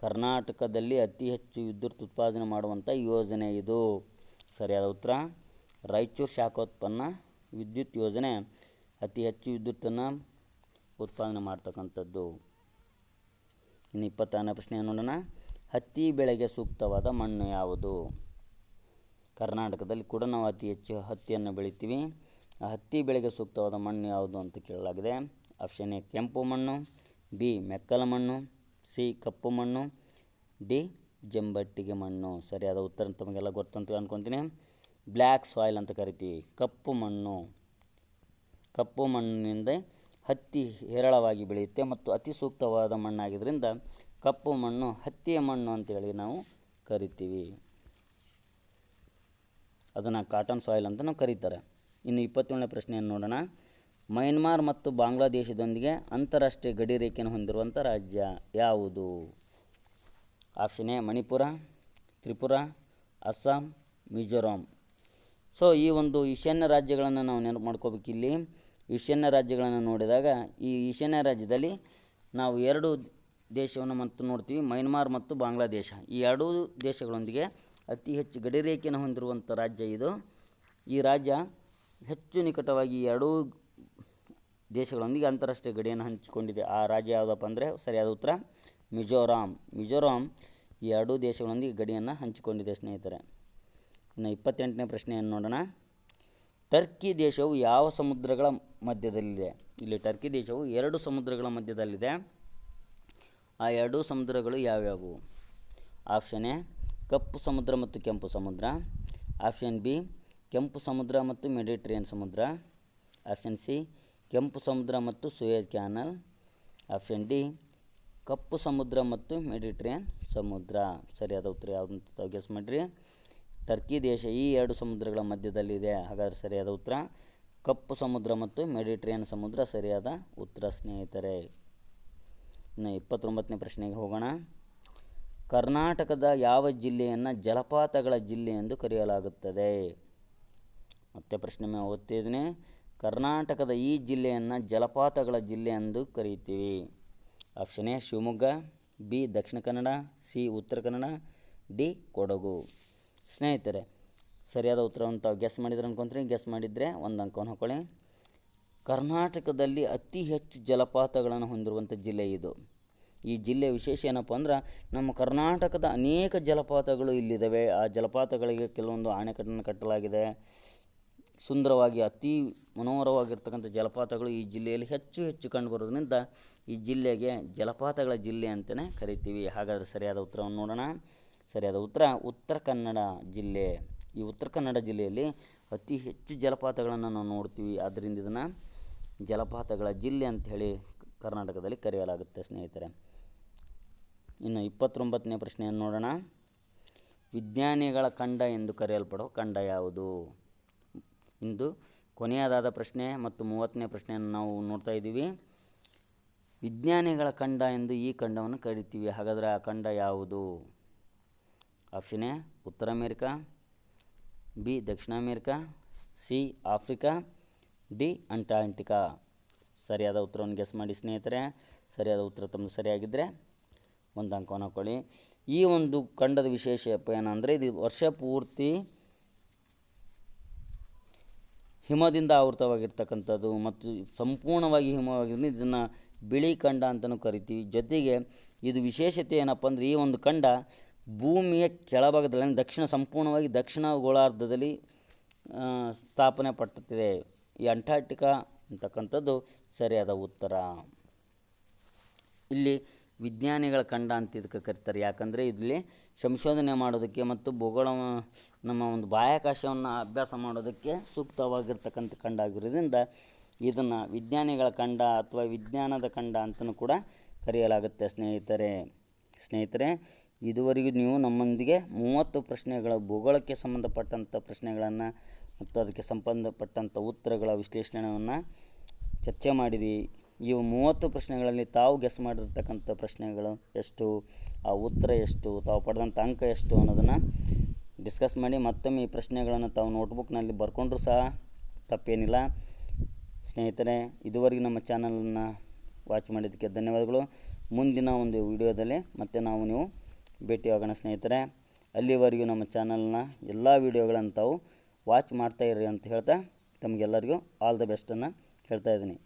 ಕರ್ನಾಟಕದಲ್ಲಿ ಅತಿ ಹೆಚ್ಚು ವಿದ್ಯುತ್ ಉತ್ಪಾದನೆ ಮಾಡುವಂಥ ಯೋಜನೆ ಇದು. ಸರಿಯಾದ ಉತ್ತರ. ರಾಯಚೂರು ಶಾಖೋತ್ಪನ್ನ ವಿದ್ಯುತ್ ಯೋಜನೆ. ಅತಿ ಹೆಚ್ಚು ವಿದ್ಯುತ್ತನ್ನು ಉತ್ಪಾದನೆ ಮಾಡ್ತಕ್ಕಂಥದ್ದು. ಇನ್ನು ಇಪ್ಪತ್ತಾರನೇ ಪ್ರಶ್ನೆ ನೋಡೋಣ. ಹತ್ತಿ ಬೆಳೆಗೆ ಸೂಕ್ತವಾದ ಮಣ್ಣು ಯಾವುದು? ಕರ್ನಾಟಕದಲ್ಲಿ ಕೂಡ ನಾವು ಅತಿ ಹೆಚ್ಚು ಹತ್ತಿಯನ್ನು ಬೆಳಿತೀವಿ. ಆ ಹತ್ತಿ ಬೆಳೆಗೆ ಸೂಕ್ತವಾದ ಮಣ್ಣು ಯಾವುದು ಅಂತ ಕೇಳಲಾಗಿದೆ. ಆಪ್ಷನ್ ಎ ಕೆಂಪು ಮಣ್ಣು. ಬಿ ಮೆಕ್ಕಲ ಮಣ್ಣು. ಸಿ ಕಪ್ಪು ಮಣ್ಣು. ಡಿ ಜಂಬಟ್ಟಿಗೆ ಮಣ್ಣು. ಸರಿಯಾದ ಉತ್ತರ ತಮಗೆಲ್ಲ ಗೊತ್ತಂತ ಅಂದ್ಕೊತೀನಿ ಬ್ಲ್ಯಾಕ್ ಸಾಯಿಲ್ ಅಂತ ಕರಿತೀವಿ. ಕಪ್ಪು ಮಣ್ಣು. ಕಪ್ಪು ಮಣ್ಣಿನಿಂದ ಹತ್ತಿ ಹೇರಳವಾಗಿ ಬೆಳೆಯುತ್ತೆ ಮತ್ತು ಅತಿ ಸೂಕ್ತವಾದ ಮಣ್ಣಾಗಿದ್ದರಿಂದ ಕಪ್ಪು ಮಣ್ಣು ಹತ್ತಿಯ ಮಣ್ಣು ಅಂತೇಳಿ ನಾವು ಕರಿತೀವಿ. ಅದನ್ನು ಕಾಟನ್ ಸಾಯಿಲ್ ಅಂತಲೂ ಕರೀತಾರೆ. ಇನ್ನು ಇಪ್ಪತ್ತೇಳನೇ ಪ್ರಶ್ನೆಯನ್ನು ನೋಡೋಣ. ಮಯನ್ಮಾರ್ ಮತ್ತು ಬಾಂಗ್ಲಾದೇಶದೊಂದಿಗೆ ಅಂತಾರಾಷ್ಟ್ರೀಯ ಗಡಿ ರೇಖೆಯನ್ನು ಹೊಂದಿರುವಂಥ ರಾಜ್ಯ ಯಾವುದು? Option A, Manipur, Tripura, Assam, Mizoram. So ಈ ಒಂದು ಈಶಾನ್ಯ ರಾಜ್ಯಗಳನ್ನು ನಾವು ನೆನಪು ಮಾಡ್ಕೋಬೇಕು ಇಲ್ಲಿ. ಈಶಾನ್ಯ ರಾಜ್ಯಗಳನ್ನು ನೋಡಿದಾಗ ಈ ಈಶಾನ್ಯ ರಾಜ್ಯದಲ್ಲಿ ನಾವು ಎರಡು ದೇಶವನ್ನು ಮತ್ತು ನೋಡ್ತೀವಿ ಮಯನ್ಮಾರ್ ಮತ್ತು ಬಾಂಗ್ಲಾದೇಶ. ಈ ಎರಡೂ ದೇಶಗಳೊಂದಿಗೆ ಅತಿ ಹೆಚ್ಚು ಗಡಿ ರೇಖೆಯನ್ನು ಹೊಂದಿರುವಂಥ ರಾಜ್ಯ ಇದು. ಈ ರಾಜ್ಯ ಹೆಚ್ಚು ನಿಕಟವಾಗಿ ಎರಡೂ ದೇಶಗಳೊಂದಿಗೆ ಅಂತಾರಾಷ್ಟ್ರೀಯ ಗಡಿಯನ್ನು ಹಂಚಿಕೊಂಡಿದೆ. ಆ ರಾಜ್ಯ ಯಾವುದಪ್ಪ ಅಂದರೆ ಸರಿಯಾದ ಉತ್ತರ, ಮಿಜೋರಾಂ. ಮಿಜೋರಾಂ ಈ ಎರಡೂ ದೇಶಗಳೊಂದಿಗೆ ಗಡಿಯನ್ನು ಹಂಚಿಕೊಂಡಿದೆ ಸ್ನೇಹಿತರೆ. ಇನ್ನು ಇಪ್ಪತ್ತೆಂಟನೇ ಪ್ರಶ್ನೆಯನ್ನು ನೋಡೋಣ. ಟರ್ಕಿ ದೇಶವು ಯಾವ ಸಮುದ್ರಗಳ ಮಧ್ಯದಲ್ಲಿದೆ? ಇಲ್ಲಿ ಟರ್ಕಿ ದೇಶವು ಎರಡು ಸಮುದ್ರಗಳ ಮಧ್ಯದಲ್ಲಿದೆ. ಆ ಎರಡೂ ಸಮುದ್ರಗಳು ಯಾವ್ಯಾವು? ಆಪ್ಷನ್ ಎ ಕಪ್ಪು ಸಮುದ್ರ ಮತ್ತು ಕೆಂಪು ಸಮುದ್ರ. ಆಪ್ಷನ್ ಬಿ ಕೆಂಪು ಸಮುದ್ರ ಮತ್ತು ಮೆಡಿಟ್ರೇನಿಯನ್ ಸಮುದ್ರ. ಆಪ್ಷನ್ ಸಿ ಕೆಂಪು ಸಮುದ್ರ ಮತ್ತು ಸುಯೇಜ್ ಕ್ಯಾನಲ್ ಆಪ್ಷನ್ ಡಿ ಕಪ್ಪು ಸಮುದ್ರ ಮತ್ತು ಮೆಡಿಟ್ರೇನ್ ಸಮುದ್ರ. ಸರಿಯಾದ ಉತ್ತರ ಯಾವುದು ಅಂತ ಗೆಸ್ ಮಾಡಿರಿ. ಟರ್ಕಿ ದೇಶ ಈ ಎರಡು ಸಮುದ್ರಗಳ ಮಧ್ಯದಲ್ಲಿದೆ ಹಾಗಾದರೆ ಸರಿಯಾದ ಉತ್ತರ, ಕಪ್ಪು ಸಮುದ್ರ ಮತ್ತು ಮೆಡಿಟ್ರೇನಿಯನ್ ಸಮುದ್ರ ಸರಿಯಾದ ಉತ್ತರ ಸ್ನೇಹಿತರೆ. ಇನ್ನು ಇಪ್ಪತ್ತೊಂಬತ್ತನೇ ಪ್ರಶ್ನೆಗೆ ಹೋಗೋಣ. ಕರ್ನಾಟಕದ ಯಾವ ಜಿಲ್ಲೆಯನ್ನು ಜಲಪಾತಗಳ ಜಿಲ್ಲೆ ಎಂದು ಕರೆಯಲಾಗುತ್ತದೆ? ಮತ್ತೆ ಪ್ರಶ್ನೆ ಮೇಲೆ ಓದ್ತಿದ್ದೀನಿ. ಕರ್ನಾಟಕದ ಈ ಜಿಲ್ಲೆಯನ್ನು ಜಲಪಾತಗಳ ಜಿಲ್ಲೆ ಎಂದು ಕರೀತೀವಿ. Option A, Shivamogga, B, Dakshina Kannada, C, Uttara Kannada, D, Kodagu. ಸ್ನೇಹಿತರೆ, ಸರಿಯಾದ ಉತ್ತರವನ್ನು ತಾವು ಗೆಸ್ ಮಾಡಿದ್ರೆ ಅನ್ಕೊಂತೀರಿ. ಗೆಸ್ ಮಾಡಿದರೆ ಒಂದು ಅಂಕವನ್ನು ಹಾಕೊಳ್ಳಿ. ಕರ್ನಾಟಕದಲ್ಲಿ ಅತಿ ಹೆಚ್ಚು ಜಲಪಾತಗಳನ್ನು ಹೊಂದಿರುವಂಥ ಜಿಲ್ಲೆ ಇದು. ಈ ಜಿಲ್ಲೆಯ ವಿಶೇಷ ಏನಪ್ಪ ಅಂದ್ರೆ ನಮ್ಮ ಕರ್ನಾಟಕದ ಅನೇಕ ಜಲಪಾತಗಳು ಇಲ್ಲಿದ್ದಾವೆ ಆ ಜಲಪಾತಗಳಿಗೆ ಕೆಲವೊಂದು ಅಣೆಕಟ್ಟನ್ನು ಕಟ್ಟಲಾಗಿದೆ. ಸುಂದರವಾಗಿ, ಅತಿ ಮನೋಹರವಾಗಿರ್ತಕ್ಕಂಥ ಜಲಪಾತಗಳು ಈ ಜಿಲ್ಲೆಯಲ್ಲಿ ಹೆಚ್ಚು ಹೆಚ್ಚು ಕಂಡುಬರೋದ್ರಿಂದ ಈ ಜಿಲ್ಲೆಗೆ ಜಲಪಾತಗಳ ಜಿಲ್ಲೆ ಅಂತಲೇ ಕರಿತೀವಿ. ಹಾಗಾದರೆ ಸರಿಯಾದ ಉತ್ತರವನ್ನು ನೋಡೋಣ. ಸರಿಯಾದ ಉತ್ತರ ಉತ್ತರ ಕನ್ನಡ ಜಿಲ್ಲೆ. ಈ ಉತ್ತರ ಕನ್ನಡ ಜಿಲ್ಲೆಯಲ್ಲಿ ಅತಿ ಹೆಚ್ಚು ಜಲಪಾತಗಳನ್ನು ನಾವು ನೋಡ್ತೀವಿ. ಆದ್ದರಿಂದ ಇದನ್ನು ಜಲಪಾತಗಳ ಜಿಲ್ಲೆ ಅಂಥೇಳಿ ಕರ್ನಾಟಕದಲ್ಲಿ ಕರೆಯಲಾಗುತ್ತೆ ಸ್ನೇಹಿತರೆ. ಇನ್ನು ಇಪ್ಪತ್ತೊಂಬತ್ತನೇ ಪ್ರಶ್ನೆಯನ್ನು ನೋಡೋಣ. ವಿಜ್ಞಾನಿಗಳ ಖಂಡ ಎಂದು ಕರೆಯಲ್ಪಡುವ ಖಂಡ ಯಾವುದು? ಇಂದು ಕೊನೆಯದಾದ ಪ್ರಶ್ನೆ ಮತ್ತು ಮೂವತ್ತನೇ ಪ್ರಶ್ನೆಯನ್ನು ನಾವು ನೋಡ್ತಾ ಇದ್ದೀವಿ. ವಿಜ್ಞಾನಿಗಳ ಖಂಡ ಎಂದು ಈ ಖಂಡವನ್ನು ಕರಿತೀವಿ. ಹಾಗಾದರೆ ಆ ಖಂಡ ಯಾವುದು? ಆಪ್ಷನ್ ಎ, ಉತ್ತರ ಅಮೇರಿಕಾ, ಬಿ, ದಕ್ಷಿಣ America, C, Africa, D Antarctica ಸರಿಯಾದ ಉತ್ತರವನ್ನು ಗೆಸ್ ಮಾಡಿ ಸ್ನೇಹಿತರೆ. ಸರಿಯಾದ ಉತ್ತರ ತಮ್ಮದು ಸರಿಯಾಗಿದ್ದರೆ ಒಂದು ಅಂಕವನ್ನು ಹಾಕ್ಕೊಳ್ಳಿ ಈ ಒಂದು ಖಂಡದ ವಿಶೇಷ ಏನಂದರೆ ಇದು ವರ್ಷ ಪೂರ್ತಿ ಹಿಮದಿಂದ ಆವೃತವಾಗಿರ್ತಕ್ಕಂಥದ್ದು ಮತ್ತು ಸಂಪೂರ್ಣವಾಗಿ ಹಿಮವಾಗಿರೋದು ಇದನ್ನು ಬಿಳಿ ಖಂಡ ಅಂತಲೂ ಕರಿತೀವಿ. ಜೊತೆಗೆ ಇದು ವಿಶೇಷತೆ ಏನಪ್ಪ ಅಂದರೆ ಈ ಒಂದು ಖಂಡ ಭೂಮಿಯ ಕೆಳಭಾಗದಲ್ಲಿ ದಕ್ಷಿಣ ಸಂಪೂರ್ಣವಾಗಿ ದಕ್ಷಿಣ ಗೋಳಾರ್ಧದಲ್ಲಿ ಸ್ಥಾಪನೆ ಪಟ್ಟುತ್ತಿದೆ ಈ ಅಂಟಾರ್ಟಿಕಾ ಅಂತಕ್ಕಂಥದ್ದು ಸರಿಯಾದ ಉತ್ತರ. ಇಲ್ಲಿ ವಿಜ್ಞಾನಿಗಳ ಖಂಡ ಅಂತ ಇದಕ್ಕೆ ಕರೀತಾರೆ. ಯಾಕಂದರೆ ಇಲ್ಲಿ ಸಂಶೋಧನೆ ಮಾಡೋದಕ್ಕೆ ಮತ್ತು ಭೂಗೋಳ, ನಮ್ಮ ಒಂದು ಬಾಹ್ಯಾಕಾಶವನ್ನು ಅಭ್ಯಾಸ ಮಾಡೋದಕ್ಕೆ ಸೂಕ್ತವಾಗಿರ್ತಕ್ಕಂಥ ಖಂಡ ಆಗಿರೋದ್ರಿಂದ ಇದನ್ನು ವಿಜ್ಞಾನಿಗಳ ಖಂಡ ಅಥವಾ ವಿಜ್ಞಾನದ ಖಂಡ ಅಂತಲೂ ಕೂಡ ಕರೆಯಲಾಗುತ್ತೆ. ಸ್ನೇಹಿತರೆ ಸ್ನೇಹಿತರೆ, ಇದುವರೆಗೂ ನೀವು ನಮ್ಮೊಂದಿಗೆ ಮೂವತ್ತು ಪ್ರಶ್ನೆಗಳ ಭೂಗೋಳಕ್ಕೆ ಸಂಬಂಧಪಟ್ಟಂಥ ಪ್ರಶ್ನೆಗಳನ್ನು ಮತ್ತು ಅದಕ್ಕೆ ಸಂಬಂಧಪಟ್ಟಂಥ ಉತ್ತರಗಳ ವಿಶ್ಲೇಷಣೆಯನ್ನು ಚರ್ಚೆ ಮಾಡಿದ್ವಿ ಇವು ಮೂವತ್ತು ಪ್ರಶ್ನೆಗಳಲ್ಲಿ ತಾವು ಗೆಸ್ ಮಾಡಿರ್ತಕ್ಕಂಥ ಪ್ರಶ್ನೆಗಳು ಎಷ್ಟು, ಆ ಉತ್ತರ ಎಷ್ಟು, ತಾವು ಪಡೆದಂಥ ಅಂಕ ಎಷ್ಟು ಅನ್ನೋದನ್ನು ಡಿಸ್ಕಸ್ ಮಾಡಿ ಮತ್ತೊಮ್ಮೆ ಈ ಪ್ರಶ್ನೆಗಳನ್ನು ತಾವು ನೋಟ್ಬುಕ್ನಲ್ಲಿ ಬರ್ಕೊಂಡ್ರೂ ಸಹ ತಪ್ಪೇನಿಲ್ಲ. ಸ್ನೇಹಿತರೆ, ಇದುವರೆಗೂ ನಮ್ಮ ಚಾನಲನ್ನು ವಾಚ್ ಮಾಡಿದ್ದಕ್ಕೆ ಧನ್ಯವಾದಗಳು. ಮುಂದಿನ ಒಂದು ವಿಡಿಯೋದಲ್ಲಿ ಮತ್ತೆ ನಾವು ನೀವು ಭೇಟಿಯಾಗೋಣ ಸ್ನೇಹಿತರೆ. ಅಲ್ಲಿವರೆಗೂ ನಮ್ಮ ಚಾನಲ್ನ ಎಲ್ಲ ವೀಡಿಯೋಗಳನ್ನು ತಾವು ವಾಚ್ ಮಾಡ್ತಾಯಿರ್ರಿ ಅಂತ ಹೇಳ್ತಾ ತಮಗೆಲ್ಲರಿಗೂ ಆಲ್ ದ ಬೆಸ್ಟನ್ನು ಹೇಳ್ತಾ ಇದ್ದೀನಿ.